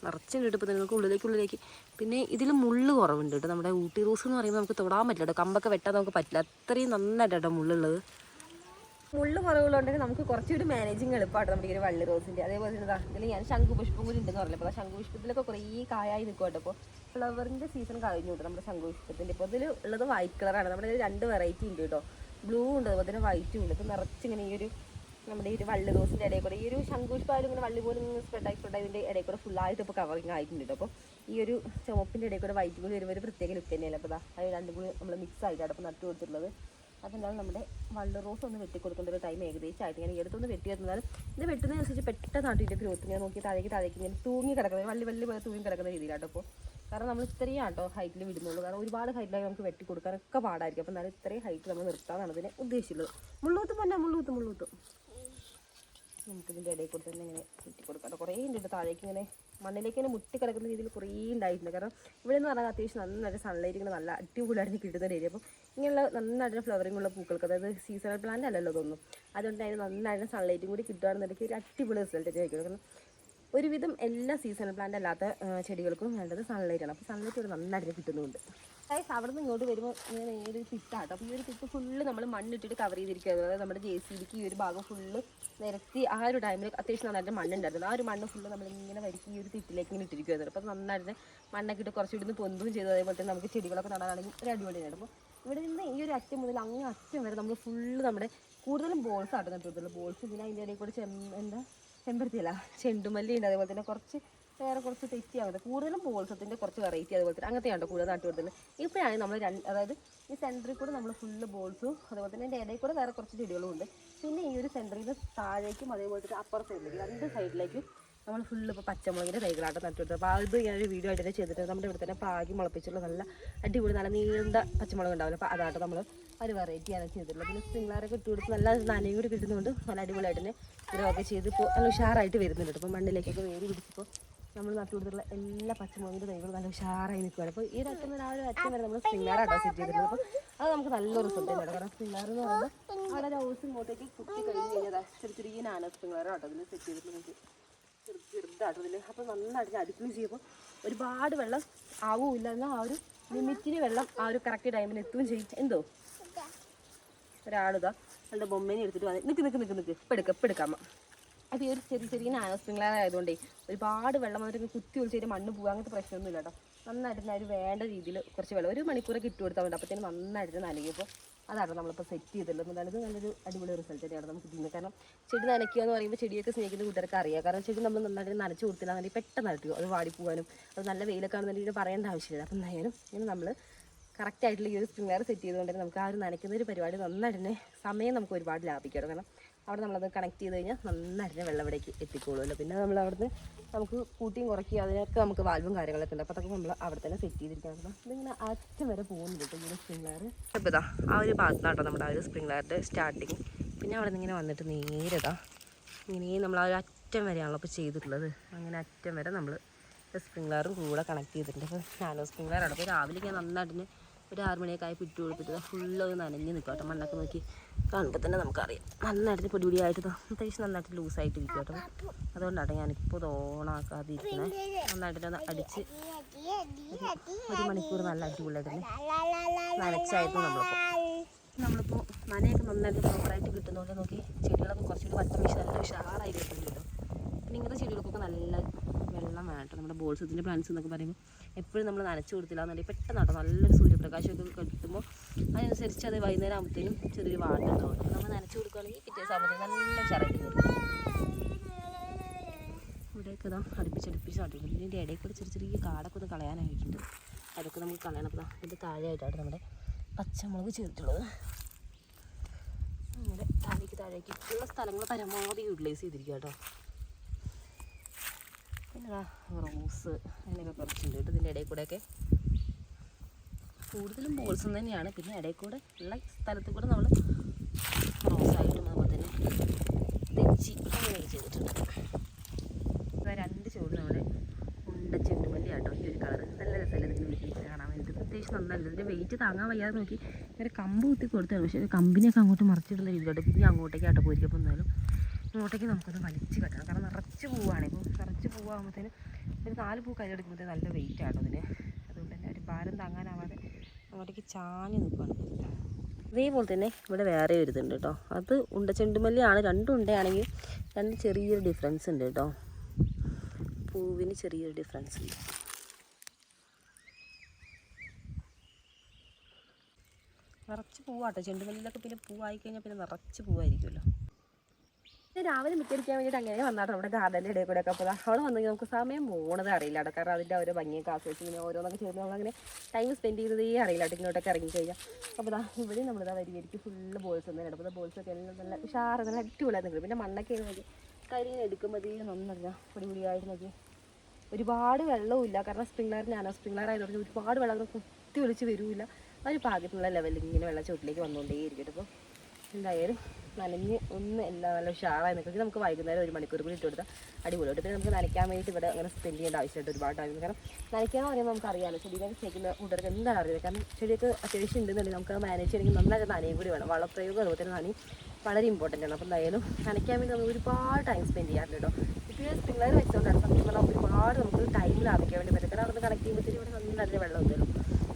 നിറച്ചുണ്ട് കേട്ടോ ഇപ്പോൾ നിങ്ങൾക്ക് ഉള്ളിലേക്ക് ഉള്ളിലേക്ക്. പിന്നെ ഇതിൽ മുള്ള് കുറവുണ്ട് കേട്ടോ നമ്മുടെ ഊട്ടി റോസ് എന്ന് പറയുമ്പോൾ നമുക്ക് തൊടാൻ പറ്റില്ല കേട്ടോ കമ്പൊക്കെ വെട്ടാൻ നമുക്ക് പറ്റില്ല. അത്രയും നന്നായിട്ട് കേട്ടോ മുള്ളുള്ളത്. മുള്ള് മറവുകളുണ്ടെങ്കിൽ നമുക്ക് കുറച്ചുകൂടി മാനേജിങ് എളുപ്പമായിട്ട് നമ്മുടെ ഈ ഒരു വള്ളി റോസിന്റെ അതേപോലെ തന്നെ ഇതിൽ ഞാൻ ശംഖുപുഷ്പം കൂടി ഉണ്ടെന്ന് പറഞ്ഞപ്പോൾ ശംഖുപുഷ്പത്തിലൊക്കെ കുറേ കായായി നിൽക്കും കേട്ടോ അപ്പോൾ ഫ്ലവറിന്റെ സീസൺ കഴിഞ്ഞു കേട്ടോ നമ്മുടെ ശംഖുപുഷ്പത്തിന്റെ ഇപ്പോൾ ഇതിൽ ഉള്ളത് വൈറ്റ് കളറാണ് നമ്മുടെ രണ്ട് വെറൈറ്റി ഉണ്ട് കേട്ടോ. ബ്ലൂ ഉണ്ട് അതുപോലെ തന്നെ വൈറ്റും ഉണ്ട്. ഇപ്പോൾ നിറച്ചിങ്ങനെ ഈ ഒരു നമ്മുടെ ഈ ഒരു വള്ളി റോസിന്റെ ഇടയിൽ കൂടെ ഈ ഒരു ശംഖുപുഷ്പായാലും ഇങ്ങനെ വള്ളി പോലും ഇങ്ങനെ സ്പ്രെഡായി സ്പ്രെഡായി ഇതിന്റെ ഇടയിൽ കൂടെ ഫുള്ളായിട്ട് ഇപ്പോൾ കവറിങ് ആയിട്ടുണ്ട് അപ്പോൾ ഈ ഒരു ചുമപ്പിന്റെ ഇടയിൽ കൂടെ വൈറ്റ് കൂടി വരുമ്പോൾ ഒരു പ്രത്യേക ലുക്ക് തന്നെയല്ലേ അപ്പോൾ ദാ അത് രണ്ടും കൂടി നമ്മൾ മിക്സ് ആയിട്ടാണ് അപ്പോൾ നട്ടു കൊടുത്തിട്ടുള്ളത്. എന്താണ് നമ്മുടെ വള്ളി റോസ് ഒന്ന് വെട്ടിക്കൊടുക്കേണ്ട ഒരു ടൈം ഏകദേശം ആയിട്ട്. ഇങ്ങനെ എടുത്തൊന്ന് വെട്ടി വരുന്നാൽ ഇത് വെട്ടുന്നതനുസരിച്ച് പെട്ടെന്ന് നാട്ടിന്റെ ഗ്രോത്ത് ഇങ്ങനെ നോക്കി താഴേക്ക് താഴേക്ക് ഇങ്ങനെ തൂങ്ങി കിടക്കുന്നത് വള്ളി വള്ളി തൂങ്ങി കിടക്കുന്ന രീതിയിലാട്ടോ അപ്പോൾ കാരണം നമ്മൾ ഇത്രയും ആട്ടോ ഹൈറ്റിൽ വിടുന്നുള്ളൂ. കാരണം ഒരുപാട് ഹൈറ്റിലായി നമുക്ക് വെട്ടി കൊടുക്കാനൊക്കെ പാടായിരിക്കും. അപ്പോൾ എന്നാലും ഇത്രയും ഹൈറ്റ് നമ്മൾ നിർത്താമെന്നാണ് ഇതിനെ ഉദ്ദേശിച്ചുള്ളത് മുള്ളൂത്ത് തന്നെ മുള്ളൂത്ത് മുള്ളൂത്ത്. നമുക്കിതിന്റെ ഇടയിൽ കൂടെ തന്നെ ഇങ്ങനെ വെട്ടി കൊടുക്കാം കുറേ ഉണ്ട് താഴേക്ക് ഇങ്ങനെ മണ്ണിലേക്ക് തന്നെ മുട്ടി കിടക്കുന്ന രീതിയിൽ കുറേ ഉണ്ടായിട്ടുണ്ട്. കാരണം ഇവിടെ എന്ന് പറഞ്ഞാൽ അത്യാവശ്യം നന്നായിട്ട് സൺലൈറ്റ് ഇങ്ങനെ നല്ല അടിപൊളിയായിട്ട് കിട്ടുന്ന ഒരു ഏരിയ അപ്പോൾ ഇങ്ങനെയുള്ള നന്നായിട്ട് ഫ്ലവറിംഗ് ഉള്ള പൂക്കൾക്ക് അതായത് സീസണൽ പ്ലാന്റ് അല്ലല്ലോ ഇതൊന്നും. അതുകൊണ്ട് അതിന് നന്നായിട്ട് സൺലൈറ്റും കൂടി കിട്ടുകയാണെന്നുണ്ടെങ്കിൽ ഒരു അടിപൊളി റിസൾട്ട് ആയിരിക്കും കാരണം ഒരുവിധം എല്ലാ സീസണൽ പ്ലാന്റ് അല്ലാത്ത ചെടികൾക്കും വേണ്ടത് സൺലൈറ്റ് ആണ്. അപ്പോൾ സൺലൈറ്റ് ഇവിടെ നന്നായിട്ട് കിട്ടുന്നുണ്ട്. ഗൈസ് അവിടെ നിന്ന് ഇങ്ങോട്ട് വരുമ്പോൾ ഇങ്ങനെ നേരെ ഒരു തിട്ടാട്ടോ. അപ്പോൾ ഈ ഒരു തിട്ട് ഫുള്ള് നമ്മൾ മണ്ണിട്ടിട്ട് കവർ ചെയ്തിരിക്കുകയാണ്. അതായത് നമ്മുടെ ജെ സി ബിക്ക് ഈ ഒരു ഭാഗം ഫുള്ള് നിരത്തി ആ ഒരു ടൈമിൽ അത്യാവശ്യം നന്നായിട്ട് മണ്ണുണ്ടായിരുന്നു. ആ ഒരു മണ്ണ് ഫുള്ള് നമ്മളിങ്ങനെ വരിക്ക് ഈ ഒരു തിട്ടിലേക്ക് ഇങ്ങനെ ഇട്ടിരിക്കുകയായിരുന്നു. അപ്പോൾ നന്നായിട്ട് മണ്ണൊക്കെ ഇട്ട് കുറച്ച് ഇവിടുന്ന് പൊന്തും ചെയ്തു. അതേപോലെ തന്നെ നമുക്ക് ചെടികളൊക്കെ നടാനാണെങ്കിൽ ഒരു അടിപൊളിയാണ് അപ്പോൾ ഇവിടെ നിന്ന് ഈ ഒരു അറ്റം മുതൽ അങ്ങ് അറ്റം വരെ നമ്മൾ ഫുള്ള് നമ്മുടെ കൂടുതലും ബോൾസ് ആട്ടോ നട്ടുകൊടുത്തുള്ളൂ ബോൾസ് പിന്നെ അതിന്റെ ഇടയിൽ കൂടെ ചെമ്മ എന്താ? ചെമ്പരത്തിയല്ല ചെണ്ടുമല്ലി ഉണ്ട് അതേപോലെ തന്നെ കുറച്ച് വേറെ കുറച്ച് തെറ്റി അങ്ങനത്തെ കൂടുതലും ബോൾസത്തിന്റെ കുറച്ച് വെറൈറ്റി അതുപോലെ തന്നെ അങ്ങനത്തെ അങ്ങനത്തെയാണ് കൂടുതൽ നാട്ടി കൊടുത്തത് ഇപ്പോഴാണ് നമ്മൾ രണ്ട് അതായത് ഈ സെന്ററിൽ കൂടെ നമ്മൾ ഫുള്ള് ബോൾസും അതുപോലെ തന്നെ എന്റെ ഇടയിൽ കൂടെ വേറെ കുറച്ച് ചെടികളും ഉണ്ട്. പിന്നെ ഈ ഒരു സെന്ററിൽ നിന്ന് താഴേക്കും അതേപോലെ തന്നെ അപ്പുറ സൈഡിലേക്ക് രണ്ട് സൈഡിലേക്കും നമ്മൾ ഫുള്ള് ഇപ്പോൾ പച്ചമുളകിന്റെ തൈകളായിട്ട് നട്ടു കൊടുത്തത്. അപ്പോൾ അത് ഞാനൊരു വീഡിയോ ആയിട്ട് തന്നെ ചെയ്തിട്ട് നമ്മുടെ ഇവിടെ തന്നെ പാകി മുളപ്പിച്ചുള്ള നല്ല അടിപൊളി നല്ല നീണ്ട പച്ചമുളക് ഉണ്ടാവില്ല? അപ്പോൾ അതായിട്ട് നമ്മൾ ഒരു വെറൈറ്റിയാണ് ചെയ്തിട്ടുള്ളത്. പിന്നെ സ്പ്രിംഗ്ലാറൊക്കെ ഇട്ട് കൊടുത്ത് നല്ല നനയും കൂടി കിട്ടുന്നതുകൊണ്ട് നല്ല അടിപൊളിയായിട്ട് തന്നെ ഗ്രോ ചെയ്ത് ഇപ്പോൾ നല്ല ഉഷാറായിട്ട് വരുന്നുണ്ട് ഇപ്പോൾ മണ്ണിലേക്കൊക്കെ വേര് പിടിച്ചപ്പോൾ നമ്മൾ നട്ടു കൊടുത്തിട്ടുള്ള എല്ലാ പച്ചമുളകിന്റെ തൈകളും നല്ല ഉഷാറായി നിൽക്കുകയാണ് അപ്പോൾ ഈ അറ്റം ആ ഒരു അറ്റം വരെ നമ്മൾ സ്പ്രിംഗ്ലാറാട്ടോ സെറ്റ് ചെയ്തിട്ടുണ്ട് അപ്പോൾ അത് നമുക്ക് നല്ല റിസൾട്ട് തന്നെയാണ് കാരണം സ്പ്രിംഗ്ലാർ എന്ന് പറയുമ്പോൾ അവിടെ ഹൗസ് ഇങ്ങോട്ടേക്ക് കുത്തി കഴിഞ്ഞ് കഴിഞ്ഞാൽ ചെറിയ ചെറിയ നാന സ്പ്രിംഗ്ലാർ ആട്ടോ അതിൽ സെറ്റ് ചെയ്തിട്ടുണ്ട് ചെറുതാട്ടോ ഇതിൽ അപ്പോൾ നന്നായിട്ട് അടുക്കളി ചെയ്യുമ്പോൾ ഒരുപാട് വെള്ളം ആവുമില്ല എന്നാൽ ആ ഒരു ലിമിറ്റിന് വെള്ളം ആ ഒരു കറക്റ്റ് ടൈമിന് എത്തുകയും ചെയ്യും. എന്തോ? ഒരാളിതാ. നല്ല ബൊമ്മേനെ എടുത്തിട്ട് വന്ന്. നിൽക്ക് നിൽക്ക് നിൽക്ക് നിൽക്ക് ഇപ്പം എടുക്കാം ഇപ്പം എടുക്കാം അത് ഈ ഒരു ചെറിയ ചെറിയ നാനോ ആയതുകൊണ്ടേ ഒരുപാട് വെള്ളം വന്നിട്ട് കുത്തി ഒളിച്ചിട്ട് മണ്ണ് പോകുക അങ്ങനത്തെ പ്രശ്നമൊന്നും ഇല്ല കേട്ടോ. നന്നായിട്ട് അവർ വേണ്ട രീതിയിൽ കുറച്ച് വെള്ളം. ഒരു മണിക്കൂറൊക്കെ ഇട്ട് കൊടുത്താൽ മതി അപ്പോഴത്തേനും നന്നായിട്ട് നനയുമ്പോൾ അതാണ് നമ്മളിപ്പോൾ സെറ്റ് ചെയ്തിട്ടുള്ളത്. അതായത് നല്ലൊരു അടിപൊളി റിസൾട്ട് തന്നെയാണ് നമുക്ക് ഇതിന്. കാരണം ചെടി നനയ്ക്കുക എന്ന് പറയുമ്പോൾ ചെടിയൊക്കെ സ്നേഹിക്കുന്ന കൂട്ടുകാർക്ക് അറിയാം. കാരണം ചെടി നമ്മൾ നന്നായിട്ട് നനച്ച് കൊടുത്തില്ലാന്നുണ്ടെങ്കിൽ പെട്ടെന്ന് നനയ്ക്കും. അത് വാടിപ്പോകാനും അത് നല്ല വെയിലൊക്കെ ആണെന്നുണ്ടെങ്കിൽ പറയേണ്ട ആവശ്യമില്ല. അപ്പം എന്തായാലും ഇങ്ങനെ നമ്മൾ കറക്റ്റ് ആയിട്ടുള്ള ഈ ഒരു സ്പ്രിംഗ്ലർ സെറ്റ് ചെയ്തുകൊണ്ട് നമുക്ക് ആ ഒരു നനയ്ക്കുന്ന ഒരു പരിപാടി നന്നായിട്ട് സമയം നമുക്ക് ഒരുപാട് ലാഭിക്കണം. കാരണം അവിടെ നമ്മളത് കണക്ട് ചെയ്ത് കഴിഞ്ഞാൽ നന്നായിട്ട് തന്നെ വെള്ളം ഇവിടേക്ക് എത്തിക്കോളുമല്ലോ. പിന്നെ നമ്മൾ അവിടുന്ന് നമുക്ക് കൂട്ടിയും കുറയ്ക്കുക അതിനൊക്കെ നമുക്ക് വാൽവും കാര്യങ്ങളൊക്കെ ഉണ്ട്. അപ്പോൾ അതൊക്കെ നമ്മൾ അവിടെ തന്നെ സെറ്റ് ചെയ്തിരിക്കണം ഇതിങ്ങനെ അറ്റം വരെ പോകുന്നുണ്ട് ഇങ്ങനെ സ്പ്രിംഗ്ലർ അപ്പോൾ ഇതാ ആ ഒരു ഭാഗത്താട്ടോ നമ്മുടെ ആ ഒരു സ്പ്രിംഗ്ലറിന്റെ സ്റ്റാർട്ടിങ് പിന്നെ അവിടെ നിന്ന് ഇങ്ങനെ വന്നിട്ട് നേരതാ ഇങ്ങനെ നമ്മൾ ആ ഒരു അറ്റം വരെയാണല്ലോ ഇപ്പോൾ ചെയ്തിട്ടുള്ളത്. അങ്ങനെ അറ്റം വരെ നമ്മൾ സ്പ്രിംഗ്ലറും കൂടെ കണക്ട് ചെയ്തിട്ടുണ്ട്. അപ്പോൾ നാനോ സ്പ്രിംഗ്ലറാണ് അപ്പോൾ രാവിലെ ഞാൻ നന്നായിട്ട് ഒരു ആറ് മണിയൊക്കെ ആയി പിറ്റു കൊടുത്തിട്ട് ഫുള്ള് അത് നനഞ്ഞ് നിൽക്കും കേട്ടോ. മണ്ണൊക്കെ നോക്കി കാണുമ്പോൾ തന്നെ നമുക്കറിയാം. നന്നായിട്ട് പൊടി പൊടിയായിട്ട് അത്യാവശ്യം നന്നായിട്ട് ലൂസായിട്ട് ഇരിക്കും കേട്ടോ. അതുകൊണ്ടാണ് ഞാനിപ്പോൾ ഇത് ഓണാക്കാതെ ഇരിക്കുന്നത് നന്നായിട്ട് ഒന്ന് അടിച്ച് ഒരു മണിക്കൂർ നല്ല അടിപൊളിയായിട്ട് നനച്ചായിരുന്നു നമ്മളിപ്പോൾ നമ്മളിപ്പോൾ നനയൊക്കെ നന്നായിട്ട് പ്രോപ്പറായിട്ട് കിട്ടുന്നതുകൊണ്ട് നോക്കി ചെടികളൊക്കെ കുറച്ചുകൂടി വട്ടം വീശി നല്ല ഉഷാറായി കിട്ടുന്നുണ്ട് കേട്ടോ. പിന്നെ ഇങ്ങനത്തെ ചെടികൾക്കൊക്കെ നല്ല വെള്ളം വേണം കേട്ടോ. നമ്മുടെ ബോൾസ് ഇതിന്റെ പ്ലാന്റ്സ് എന്നൊക്കെ പറയുമ്പോൾ എപ്പോഴും നമ്മൾ നനച്ചു കൊടുത്തില്ല എന്നുണ്ടെങ്കിൽ പെട്ടെന്ന് കേട്ടോ നല്ലൊരു സൂര്യപ്രകാശമൊക്കെ കിട്ടുമ്പോൾ അതിനനുസരിച്ച് അത് വൈകുന്നേരം ആകുമ്പോഴത്തേനും ചെറിയൊരു വാട്ടുണ്ടാവും നമ്മൾ നനച്ചു കൊടുക്കുകയാണെങ്കിൽ പിറ്റേ ദിവസം നല്ല ഉഷാറായിട്ട് വരും. ഇവിടെയൊക്കെ ഇതാ അടുപ്പിച്ചടുപ്പിച്ച് അടുപ്പിന്റെ ഇടയിൽ കൂടി ചെറിയ ചെറിയ കാടൊക്കെ ഒന്ന് കളയാനായിട്ടുണ്ട്. അതൊക്കെ നമുക്ക് കളയണം. അപ്പോൾ അതിന്റെ താഴെയായിട്ടാണ് നമ്മുടെ പച്ചമുളക് ചേർത്തുള്ളത് നമ്മുടെ താഴേക്ക് താഴേക്ക് ഉള്ള സ്ഥലങ്ങൾ പരമാവധി യൂട്ടിലൈസ് ചെയ്തിരിക്കുക കേട്ടോ. പിന്നെ റോസ് അങ്ങനെയൊക്കെ കുറച്ചുണ്ട് കേട്ടോ ഇതിന്റെ ഇടയിൽ കൂടെയൊക്കെ. കൂടുതലും ബോൾസ് തന്നെയാണ്. പിന്നെ ഇടയിൽ കൂടെ ഉള്ള സ്ഥലത്ത് കൂടെ നമ്മൾ റോസായിട്ടും അതുപോലെ തന്നെ തെച്ചി അങ്ങനെയൊക്കെ ചെയ്തിട്ടുണ്ട്. രണ്ട് ചുവട് നമ്മുടെ ഉണ്ട ചെണ്ടുമല്ലി ആട്ടോ ഈ ഒരു കളർ നല്ല രസമല്ല ഇതിന് വിളിക്കുന്നത് കാണാൻ വേണ്ടിയിട്ട്. പ്രത്യേകിച്ച് നന്നല്ല. ഇതിന്റെ വെയിറ്റ് താങ്ങാൻ വയ്യാതെ നോക്കി. ഒരു കമ്പ് കുത്തി കൊടുത്താണ് പക്ഷേ കമ്പിനെയൊക്കെ അങ്ങോട്ട് മറിച്ചിടുന്ന രീതിയിലോട്ട് പിന്നെ അങ്ങോട്ടേക്ക് ആട്ടോ പോയിരിക്കുമ്പോൾ എന്നാലും അങ്ങോട്ടേക്ക് നമുക്കൊന്ന് വലിച്ചു കെട്ടണം. കാരണം നിറച്ച് പൂവാണ് നിറച്ച് പൂവാകുമ്പോഴത്തേന് ഒരു നാല് പൂ കയ്യിലെടുക്കുമ്പോഴത്തേന് നല്ല വെയിറ്റ് ആണ് അതിന് അതുകൊണ്ട് തന്നെ ഒരു ഭാരം താങ്ങാനാവാതെ അങ്ങോട്ടേക്ക് ചാഞ്ഞ് നിൽക്കുകയാണ് ഇതേപോലെ തന്നെ ഇവിടെ വേറെ ഒരുതുണ്ട് കേട്ടോ. അത് ഉണ്ട ചെണ്ടുമല്ലിയാണ്. രണ്ടും ഉണ്ടയാണെങ്കിൽ രണ്ട് ചെറിയൊരു ഡിഫറൻസ് ഉണ്ട് കേട്ടോ. പൂവിന് ചെറിയൊരു ഡിഫറൻസ് ഉണ്ട്. നിറച്ച് പൂവാട്ടോ. ചെണ്ടുമല്ലിയിലൊക്കെ പിന്നെ പൂവായി കഴിഞ്ഞാൽ പിന്നെ നിറച്ച് പൂവായിരിക്കുമല്ലോ. ഞാൻ രാവിലെ മിറ്റടിക്കാൻ വേണ്ടിയിട്ട് അങ്ങനെ വന്നാട്ടോ നമ്മുടെ ഗാർഡന്റെ ഇടയിൽ കൂടെ ഒക്കെ അപ്പോൾ അവിടെ വന്നെങ്കിൽ നമുക്ക് സമയം പോണത് അറിയില്ല കേട്ടോ. കാരണം അതിന്റെ ഓരോ ഭംഗിയൊക്കെ ആസ്വദിച്ച് ഇങ്ങനെ ഓരോന്നൊക്കെ ചെയ്യുമ്പോൾ നമ്മളങ്ങനെ ടൈം സ്പെൻഡ് ചെയ്തതേ അറിയില്ല ഇങ്ങോട്ടൊക്കെ ഇറങ്ങി കഴിഞ്ഞാൽ അപ്പോൾ അതാ ഇവിടെ നമ്മളിതാ വരികയായിരിക്കും. ഫുള്ള് ബോൾസ് തന്നെ അപ്പോൾ ബോൾസ് ഒക്കെ എല്ലാം നല്ല ഉഷാറ് നല്ല അടിപൊളിയായിരുന്നു പിന്നെ മണ്ണൊക്കെ നോക്കി. കരിങ്ങനെ എടുക്കുമ്പോഴത്തേ നന്നല്ല പൊടി പൊടിയായിട്ട് നോക്കി ഒരുപാട് വെള്ളവും കാരണം സ്പ്രിംഗ്ലർ ഞാനോ സ്പ്രിംഗ്ലർ ആയതുകൊണ്ട് ഒരുപാട് വെള്ളം കുത്തി ഒളിച്ച് വരില്ല. ഒരു പാകത്തിനുള്ള ലെവലിൽ ഇങ്ങനെ വെള്ളം ചുവട്ടിലേക്ക് വന്നുകൊണ്ടേ ഇരിക്കട്ടെ അപ്പോൾ എന്തായാലും നനഞ്ഞ് ഒന്ന് എല്ലാം നല്ല ഉഷാറായി നിൽക്കുക നമുക്ക് വൈകുന്നേരം ഒരു മണിക്കൂർ കൂടി ഇട്ട് കൊടുത്താൽ അടിപൊളിയായിട്ട് പിന്നെ നമുക്ക് നനയ്ക്കാൻ വേണ്ടിയിട്ട് ഇവിടെ അങ്ങനെ സ്പെൻഡ് ചെയ്യേണ്ട ആവശ്യമായിട്ട് ഒരുപാട് ആയിരുന്നു കാരണം നനയ്ക്കാന്ന് പറയുമ്പോൾ നമുക്ക് അറിയാമല്ലോ ചെടികളൊക്കെ ചേക്കുന്ന കൂട്ടർക്ക് എന്താണ് അറിയുന്നത്? കാരണം ചെടിയൊക്കെ അത്യാവശ്യം ഉണ്ടെന്നുണ്ടെങ്കിൽ നമുക്ക് മാനേജ് ചെയ്യണമെങ്കിൽ നന്നായിട്ട് നനയും കൂടി വേണം. വളപ്രയോഗം അതുപോലെ തന്നെ നനയും വളരെ ഇമ്പോർട്ടന്റ് ആണ്. അപ്പോൾ എന്തായാലും നനയ്ക്കാൻ വേണ്ടി നമ്മൾ ഒരുപാട് ടൈം സ്പെൻഡ് ചെയ്യാറുണ്ട് കേട്ടോ. ഇപ്പോൾ സ്പ്രിംഗ്ലർ വെച്ചുകൊണ്ടാണ് സത്യം പറഞ്ഞാൽ ഒരുപാട് നമുക്ക് ടൈം ലാഭിക്കാൻ വേണ്ടി പറ്റും. കാരണം അവിടെ കണക്ട് ചെയ്യുമ്പോഴത്തേക്കും ഇവിടെ നല്ല വെള്ളം ഉണ്ടല്ലോ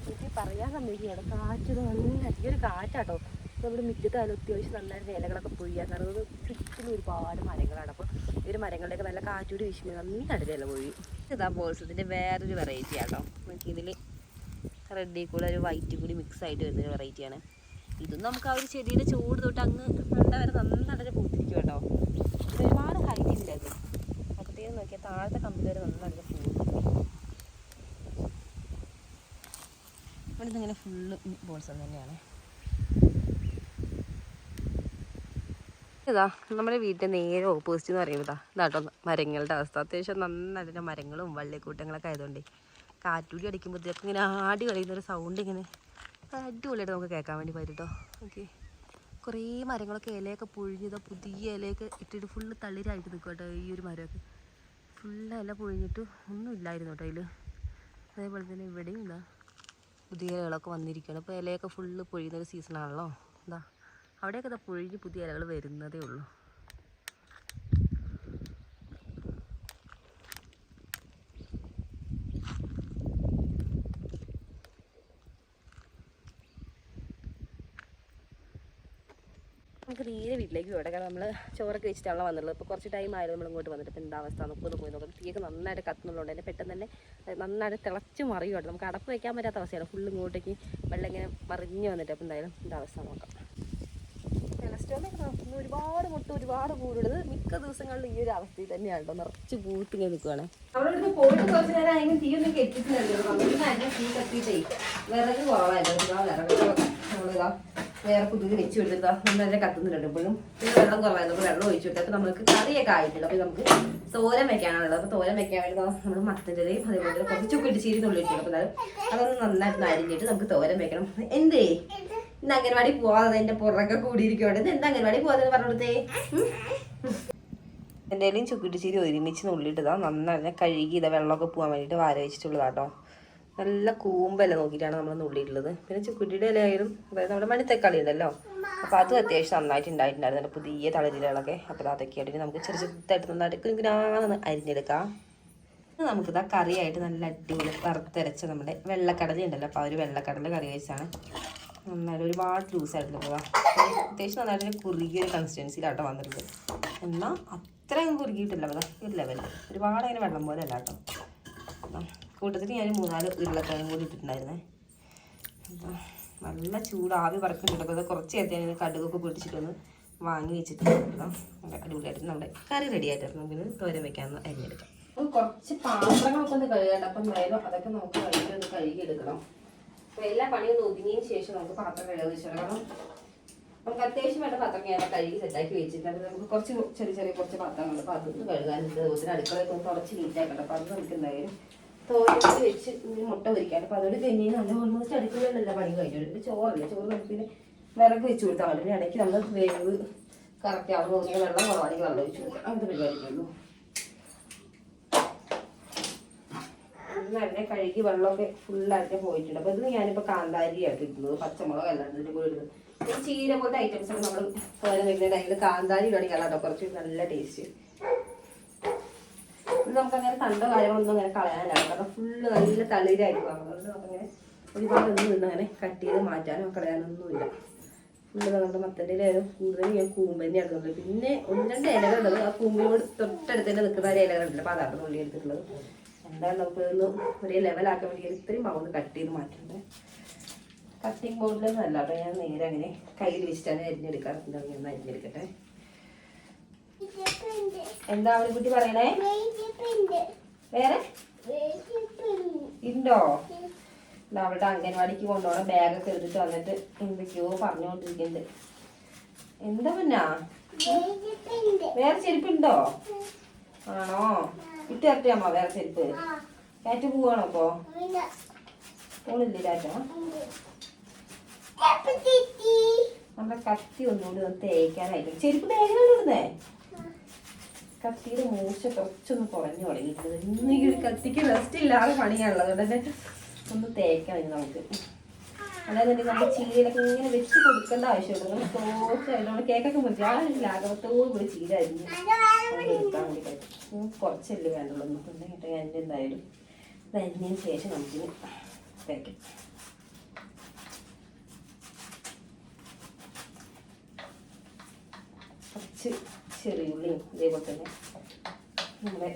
എനിക്ക് പറയാൻ സമ്മതിക്കുകയാണ് കാറ്റ് നല്ല ഒരു കാറ്റാട്ടോ. നമ്മുടെ മുറ്റത്തായാലും അത്യാവശ്യം നന്നായിട്ട് ഇലകളൊക്കെ പൊഴിയാൻ കാരണം അത് ചുറ്റിലും ഒരുപാട് മരങ്ങളാണ്. അപ്പോൾ ഈ ഒരു മരങ്ങളുടെയൊക്കെ നല്ല കാറ്റൂടി വീശുമ്പോൾ നന്നായിട്ട് ഇല പൊഴി. ഇതാ ബോൾസത്തിന്റെ വേറൊരു വെറൈറ്റി ആട്ടോ. നമുക്ക് ഇതിൽ റെഡിൽ കൂടെ ഒരു വൈറ്റ് കൂടി മിക്സ് ആയിട്ട് വരുന്നൊരു വെറൈറ്റിയാണ് ഇതും നമുക്ക് ആ ഒരു ചെടിയുടെ ചൂട് തൊട്ട് അങ്ങ് മണ്ട വരെ നന്നായിട്ട് പൂത്തിരിക്കും കേട്ടോ. ഇത് ഒരുപാട് ഹൈറ്റ് ഇത് അകത്തേക്ക് നോക്കിയാൽ താഴത്തെ കമ്പി വരെ നന്നായിട്ട് പൂത്തിരിക്കും. ഇവിടെ ഇങ്ങനെ ഫുള്ള് ബോൾസം തന്നെയാണ്. ഇതാ നമ്മുടെ വീട്ടിൽ നേരെ ഓപ്പോസിറ്റ് എന്ന് പറയുന്നത് ഇതാട്ടോ മരങ്ങളുടെ അവസ്ഥ. അത്യാവശ്യം നന്നായിട്ട് മരങ്ങളും വള്ളിക്കൂട്ടങ്ങളൊക്കെ ആയതുകൊണ്ട് കാറ്റൂടി അടിക്കുമ്പോഴത്തേക്ക് ഇങ്ങനെ ആടി കളിയുന്ന ഒരു സൗണ്ട് ഇങ്ങനെ അടിപൊളിയായിട്ട് നമുക്ക് കേൾക്കാൻ വേണ്ടി പറ്റും കേട്ടോ ഓക്കെ കുറേ മരങ്ങളൊക്കെ ഇലയൊക്കെ പുഴിഞ്ഞതോ പുതിയ ഇലയൊക്കെ ഇട്ടിട്ട് ഫുള്ള് തളിരായിട്ട് നിൽക്കും കേട്ടോ ഈ ഒരു മരമൊക്കെ. ഫുള്ള് ഇല പൊഴിഞ്ഞിട്ട് ഒന്നും ഇല്ലായിരുന്നു കേട്ടോ അതിൽ അതേപോലെ തന്നെ ഇവിടെയും ഇതാ പുതിയ ഇലകളൊക്കെ വന്നിരിക്കുകയാണ് ഇപ്പോൾ ഇലയൊക്കെ ഫുള്ള് പൊഴിയുന്ന ഒരു സീസണാണല്ലോ എന്താ അവിടെയൊക്കെ ഇതാ പുഴുകി പുതിയ ഇലകൾ വരുന്നതേ ഉള്ളൂ. നമുക്ക് നേരെ വീട്ടിലേക്ക് പോകട്ടെ കാരണം നമ്മൾ ചോറൊക്കെ വെച്ചിട്ടാണല്ലോ വന്നുള്ളത് ഇപ്പോൾ കുറച്ച് ടൈം ആയിരുന്നു നമ്മൾ ഇങ്ങോട്ട് വന്നിട്ട്. ഇപ്പോൾ എന്താ അവസ്ഥ? നമുക്കൊന്ന് പോയി നോക്കാം. തീയൊക്കെ നന്നായിട്ട് കത്തുന്നുള്ളതുകൊണ്ട് തന്നെ പെട്ടെന്ന് തന്നെ നന്നായിട്ട് തിളച്ച് മറിയുകയാണ് നമുക്ക് അടപ്പ് വയ്ക്കാൻ പറ്റാത്ത അവസ്ഥയാണ്. ഫുള്ള് ഇങ്ങോട്ടേക്ക് വെള്ളം ഇങ്ങനെ മറിഞ്ഞ് വന്നിട്ട്. അപ്പോൾ എന്തായാലും എന്താ അവസ്ഥ നോക്കാം. നോക്കുന്ന ഒരുപാട് മുട്ട ഒരുപാട് കൂടുള്ളത് മിക്ക ദിവസങ്ങളിലും ഈ ഒരു അവസ്ഥയിൽ തന്നെയാണ് നിറച്ച് പൂത്തിങ്ങനെ നിൽക്കുകയാണ് പോയിട്ട് കുറച്ച് നേരം അതിന് തീ കത്തിയിട്ടേ. വിറക് വേറെ പുതുക്കി വെച്ച് കൊടുത്തിട്ട് നല്ല കത്തുന്നുണ്ട് ഇപ്പോഴും പിന്നെ വെള്ളം കുറവായിരുന്നു. അപ്പോൾ വെള്ളം ഒഴിച്ചു നമുക്ക് കറിയൊക്കെ ആയിട്ടുണ്ട് അപ്പോൾ നമുക്ക് തോരൻ വെക്കാനുള്ളത് അപ്പോൾ തോരൻ വെക്കാൻ വേണ്ടി നമ്മൾ മത്തന്റെയും അതേപോലെ കുറച്ച് ചുക്കിട്ട് ചീരി നുള്ളിയിട്ടുണ്ട് അപ്പോൾ അതൊന്ന് നന്നായിട്ട് അരിഞ്ഞിട്ട് നമുക്ക് തോരൻ വെക്കണം. എന്തേ? ഇന്ന് അംഗൻവാടി പോവാതെ എന്റെ പുറകെ കൂടിയിരിക്കുവാണ്. ഇത് എന്താ അംഗൻവാടി പോവാതെ പറഞ്ഞിടത്തേ എന്തെങ്കിലും ചുക്കിട്ട് ചീരി ഒരുമിച്ച് നുള്ളിട്ടതാ നന്നായി കഴുകി ഇതാ വെള്ളമൊക്കെ പോകാൻ വേണ്ടിയിട്ട് വാര വെച്ചിട്ടുള്ളതാട്ടോ നല്ല കൂമ്പല നോക്കിയിട്ടാണ് നമ്മൾ നുള്ളിയിട്ടുള്ളത്. പിന്നെ ചുക്കുട്ടിയുടെ ഇലയായാലും അതായത് നമ്മുടെ മണിത്തക്കാളി ഉണ്ടല്ലോ. അപ്പോൾ അതും അത്യാവശ്യം നന്നായിട്ട് ഉണ്ടായിട്ടുണ്ടായിരുന്നു. പുതിയ തളരിലകളൊക്കെ. അപ്പോൾ അതൊക്കെ ആയിട്ട് നമുക്ക് ചെറിയ ചെറുതായിട്ട് നന്നായിട്ട് കുഞ്ഞാന്ന് അരിഞ്ഞെടുക്കാം. നമുക്ക് ഇതാ കറിയായിട്ട് നല്ല അടിപൊളി വറുത്തരച്ച നമ്മുടെ വെള്ളക്കടല ഉണ്ടല്ലോ. അപ്പോൾ ആ ഒരു വെള്ളക്കടല കറി വെച്ചാണ്. നന്നായിട്ട് ഒരുപാട് ലൂസായിട്ടുള്ള പോവാ അത്യാവശ്യം നന്നായിട്ട് കുറുകിയ ഒരു കൺസിസ്റ്റൻസിയിലാട്ടോ വന്നിട്ടുണ്ട് എന്നാൽ അത്രയും കുറുകിയിട്ടില്ല അപ്പോൾ ഒരു ലെവലിൽ ഒരുപാട് അങ്ങനെ വെള്ളം പോലെ അല്ല കേട്ടോ. കൂട്ടത്തിൽ ഞാൻ മൂന്നാൽ ഉരുളക്കിഴങ്ങ് കൂടി ഇട്ടിട്ടുണ്ടായിരുന്നേ. അപ്പം നല്ല ചൂട്. ആവി പറക്കുന്നുണ്ട് കുറച്ച് നേരത്തെ കടുകൊക്കെ പൊടിച്ചിട്ടൊന്ന് വാങ്ങി വെച്ചിട്ടുണ്ട്. അടിപൊളിയായിട്ട് നമ്മുടെ കറി റെഡി ആയിട്ടായിരുന്നു. നമുക്കിത് തോരൻ വെക്കാമെന്ന് അരിഞ്ഞെടുക്കാം. കുറച്ച് പാത്രങ്ങളൊക്കെ ഒന്ന് കഴുകണ്ട. അപ്പം നേരം അതൊക്കെ നമുക്ക് കഴുകി ഒന്ന് അപ്പോൾ എല്ലാ പണിയും ഒതുങ്ങിയതിന് ശേഷം നമുക്ക് പാത്രം കഴുകാൻ വെച്ചാൽ കാരണം നമുക്ക് അത്യാവശ്യം വേണ്ട പാത്രം ഞാൻ കഴുകി സെറ്റാക്കി വെച്ചിട്ട് അത് നമുക്ക് കുറച്ച് ചെറിയ ചെറിയ കുറച്ച് പാത്രങ്ങളുണ്ട്. അപ്പോൾ അതൊന്ന് കഴുകാനുണ്ട്. അതുപോലെ അടുക്കളയൊക്കെ ഒന്ന് തുടച്ച് നീറ്റാക്കണം അപ്പോൾ അത് നമുക്ക് എന്തായാലും തോരത്തിൽ വെച്ച് മുട്ട പൊരിക്കാൻ അപ്പോൾ അതോട് തന്നെയും നല്ല ഓൾമോസ്റ്റ് അടുക്കളയിലല്ല പണി കഴിഞ്ഞു ഇത് ചോറല്ല. ചോറ് നമുക്ക് പിന്നെ വിറക് വെച്ച് കൊടുത്താൽ മതി ഇടയ്ക്ക് നമ്മൾ വേവ് കറക്റ്റ് ആവുമ്പോൾ വെള്ളം കുറവാണെങ്കിൽ വെള്ളം വെച്ച് കൊടുക്കാം. അങ്ങനത്തെ പരിപാടിക്കുള്ളൂ നല്ല കഴുകി വെള്ളമൊക്കെ ഫുള്ളായിട്ട് പോയിട്ടുണ്ട്. അപ്പോൾ ഇത് ഞാനിപ്പോൾ കാന്താരിയായിട്ട് ഇടുന്നത്. പച്ചമുളക് അല്ലാണ്ട് ഇതിന്റെ കൂടെ ഇടുന്നത്. ഈ ചീര പോലത്തെ ഐറ്റംസ് ഒക്കെ നമ്മൾ തോരൻ വെക്കുന്ന ടൈമിൽ കാന്താരി ഇടുകയാണെങ്കിൽ അല്ലാതെ കുറച്ച് നല്ല ടേസ്റ്റ് ഇത് നമുക്കങ്ങനെ കണ്ട കാര്യങ്ങളൊന്നും അങ്ങനെ കളയാനാണ് കാരണം ഫുള്ള് നല്ല തളിരായിരിക്കും. അതുകൊണ്ട് നമുക്കങ്ങനെ ഒരുപാട് ഒന്നും നിന്ന് അങ്ങനെ കട്ട് ചെയ്ത് മാറ്റാനോ കളയാനൊന്നുമില്ല ഫുള്ള് നമ്മുടെ മത്തന്റെ ഇലയാലും കൂടുതൽ ഞാൻ കൂമ്പന്നെ നോക്കുന്നത് പിന്നെ ഒന്ന് രണ്ട് ഇലകളുള്ളത് ആ കൂമ്പിനോട് തൊട്ടടുത്ത് തന്നെ നിൽക്കുന്ന ഒരു ഇലകളുണ്ടല്ലോ അപ്പോൾ അതാണ് ഉള്ളി എടുത്തിട്ടുള്ളത്. എന്താണ് നമുക്ക് ഇതൊന്ന് ഒരേ ലെവലാക്കാൻ വേണ്ടി ഇത്രയും ഭാഗം കട്ട് ചെയ്ത് മാറ്റണ്ടേ കട്ടിങ് ബോർഡിലൊന്നും അല്ല കേട്ടോ ഞാൻ നേരെ അങ്ങനെ കയ്യിൽ വെച്ചിട്ടാണ് അരിഞ്ഞെടുക്കാറ് എന്താ ഞാൻ അരിഞ്ഞെടുക്കട്ടെ. എന്താ അവളെ കുട്ടി പറയണേ? വേറെ? ഉണ്ടോ അവളുടെ അംഗൻവാടിക്ക് കൊണ്ടുപോകണം ബാഗൊക്കെ എടുത്തിട്ട് വന്നിട്ട് എന്തൊക്കെയോ പറഞ്ഞുകൊണ്ടിരിക്കുന്നുണ്ട്. എന്താ പിന്നാ? വേറെ ചെരുപ്പുണ്ടോ ആണോ? ഇട്ട് വേറെ ചെരുപ്പ് കാറ്റ് പോവാണോ അപ്പോ പോണില്ലേ കാറ്റ നമ്മുടെ കത്തി ഒന്നുകൂടി ഒന്ന് തേക്കാനായിട്ട്. ചെരുപ്പ് തേക്കാനിടുന്നേ കത്തിയുടെ മൂശ കുറച്ചൊന്ന് കുറഞ്ഞു തുടങ്ങിയിട്ടുണ്ട്. ഇന്നെങ്കിൽ കത്തിക്ക് റെസ്റ്റ് ഇല്ലാതെ പണിയാണുള്ളത് അതുകൊണ്ട് തന്നെ ഒന്ന് തേക്കാം നമുക്ക്. അല്ലാതെ നമ്മൾ ചീരയിലൊക്കെ ഇങ്ങനെ വെച്ച് കൊടുക്കേണ്ട ആവശ്യമുണ്ട് നമ്മൾ സോഫ്റ്റായിട്ട് കേക്കൊക്കെ മുറിച്ച് ആ ലാഘവത്തോട് കൂടി ചീര അരിഞ്ഞ് നമുക്ക് കുറച്ചല്ലേ വേണ്ടുള്ളൂ നമുക്കുണ്ടെങ്കിൽ കേട്ടോ ഞാൻ എന്തായാലും ഇതരിഞ്ഞതിന് ശേഷം നമുക്കിന് തേക്കാം കുറച്ച് ചെറിയുള്ളിയും ഇതേപോലെ തന്നെ നമ്മുടെ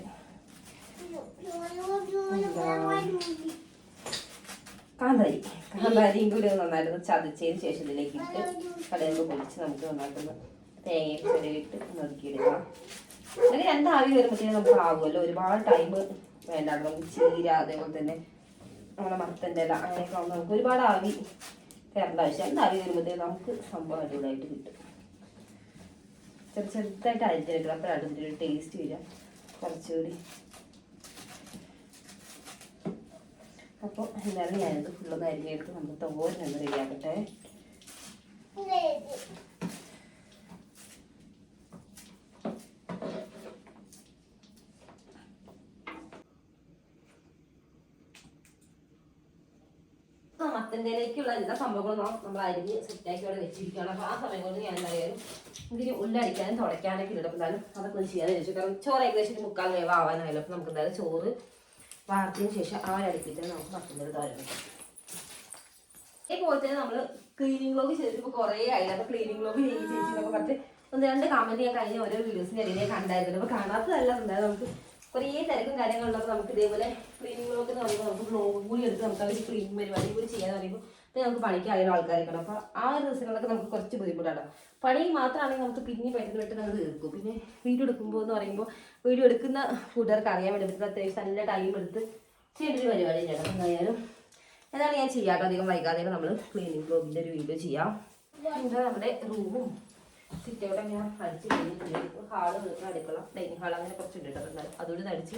കാന്താരി കാന്താരിയും കൂടി നന്നായിരുന്നു ചതച്ചതിന് ശേഷം ഇതിലേക്ക് ഇട്ട് കടയിൽ പൊടിച്ച് നമുക്ക് നന്നായിട്ടൊന്ന് തേങ്ങയൊക്കെ ചെറിയിട്ട് നറുക്കിയെടുക്കാം. അങ്ങനെ രണ്ടാവി വരുമ്പോഴത്തേക്കും നമുക്ക് ആകുമല്ലോ ഒരുപാട് ടൈം വേണ്ട. നമുക്ക് ചീര അതേപോലെ തന്നെ നമ്മുടെ മത്തന്റെ ഇല അങ്ങനെയൊക്കെ ആകുമ്പോൾ നമുക്ക് ഒരുപാട് ആവി തരേണ്ട ആവശ്യം രണ്ടാവി വരുമ്പോഴത്തേക്കും നമുക്ക് സംഭവം അടിപൊളിയായിട്ട് കിട്ടും. ചെറു ചെറുതായിട്ട് അരിഞ്ഞെടുക്കണം. അപ്പോഴാണ് ഇതിന്റെ ടേസ്റ്റ് വരിക. കുറച്ചുകൂടി അപ്പോൾ എന്തായാലും ഞാനിത് ഫുള്ളൊന്ന് അരിഞ്ഞെടുത്ത് നമ്മൾ തോരനൊന്ന് റെഡിയാക്കട്ടെ. മത്തന്റെയിലേക്കുള്ള എല്ലാ സംഭവങ്ങളും നമ്മൾ അരിഞ്ഞ് സെറ്റാക്കി അവിടെ വെച്ചിരിക്കുകയാണ്. അപ്പോൾ ആ സമയം കൊണ്ട് ഞാൻ എന്തായാലും ഇതിന് ഉള്ളടിക്കാനും തുടയ്ക്കാനൊക്കെ ഇടും അതൊക്കെ ഒന്ന് ചെയ്യാൻ വെച്ചു കാരണം ചോറ് ഏകദേശം ഒരു മുക്കാൽ വേവ് ആവാനായാലും അപ്പോൾ നമുക്ക് എന്തായാലും ചോറ് വാർത്തതിന് ശേഷം ആ ഒരടുപ്പിട്ട് നമുക്ക് മത്തന്റെ തോരൻ വെക്കാം ഇതേപോലെ തന്നെ നമ്മൾ ക്ലീനിങ് വ്ലോഗ് ചെയ്തിട്ട് കുറേ ആയില്ല? അപ്പോൾ ക്ലീനിങ് വ്ലോഗ് ചെയ്ത് ചേച്ചിന്നൊക്കെ പറഞ്ഞിട്ട് ഒന്ന് രണ്ട് കമന്റ് ഞാൻ കഴിഞ്ഞ ഓരോ വീഡിയോസിന് ഇടയിൽ കണ്ടായിരുന്നു. അപ്പോൾ കാണാത്തതല്ല എന്തായാലും നമുക്ക് കുറേ തിരക്കും കാര്യങ്ങളുള്ളപ്പോൾ നമുക്ക് ഇതേപോലെ ക്ലീനിങ് വ്ലോഗ് എന്ന് പറയുമ്പോൾ നമുക്ക് വ്ലോഗ് കൂടി എടുത്ത് നമുക്ക് അവർ ക്ലീനിങ് പരിപാടി കൂടി ചെയ്യാന്ന് പറയുമ്പോൾ നമുക്ക് പണിക്ക് അറിയുന്ന ആൾക്കാരൊക്കെ അപ്പോൾ ആ ഒരു ദിവസങ്ങളൊക്കെ നമുക്ക് കുറച്ച് ബുദ്ധിമുട്ടാണ്. പണി മാത്രമാണെങ്കിൽ നമുക്ക് പിന്നെ പെട്ടെന്ന് പെട്ടെന്ന് അത് തീർക്കും. പിന്നെ വീഡിയോ എടുക്കുമ്പോൾ എന്ന് പറയുമ്പോൾ വീഡിയോ എടുക്കുന്ന കൂട്ടുകാർക്ക് അറിയാൻ വേണ്ടി അത്യാവശ്യം നല്ല ടൈം എടുത്ത് ചെയ്യേണ്ട ഒരു പരിപാടി ചേട്ടാ എന്തായാലും എന്നാണ് ഞാൻ ചെയ്യാട്ടോ അധികം വൈകാതെ നമ്മൾ ക്ലീനിങ് ബ്ലോഗിന്റെ ഒരു വീഡിയോ ചെയ്യാം. നമ്മുടെ റൂമും സിറ്റൗട്ട് ഞാൻ അടിച്ച് കഴിഞ്ഞിട്ടുണ്ട് ഹാൾ അടുക്കള. ഡൈനിങ് ഹാൾ അങ്ങനെ കുറച്ചുണ്ട് കേട്ടോ. എന്നാലും അതുകൊണ്ട് അടിച്ച്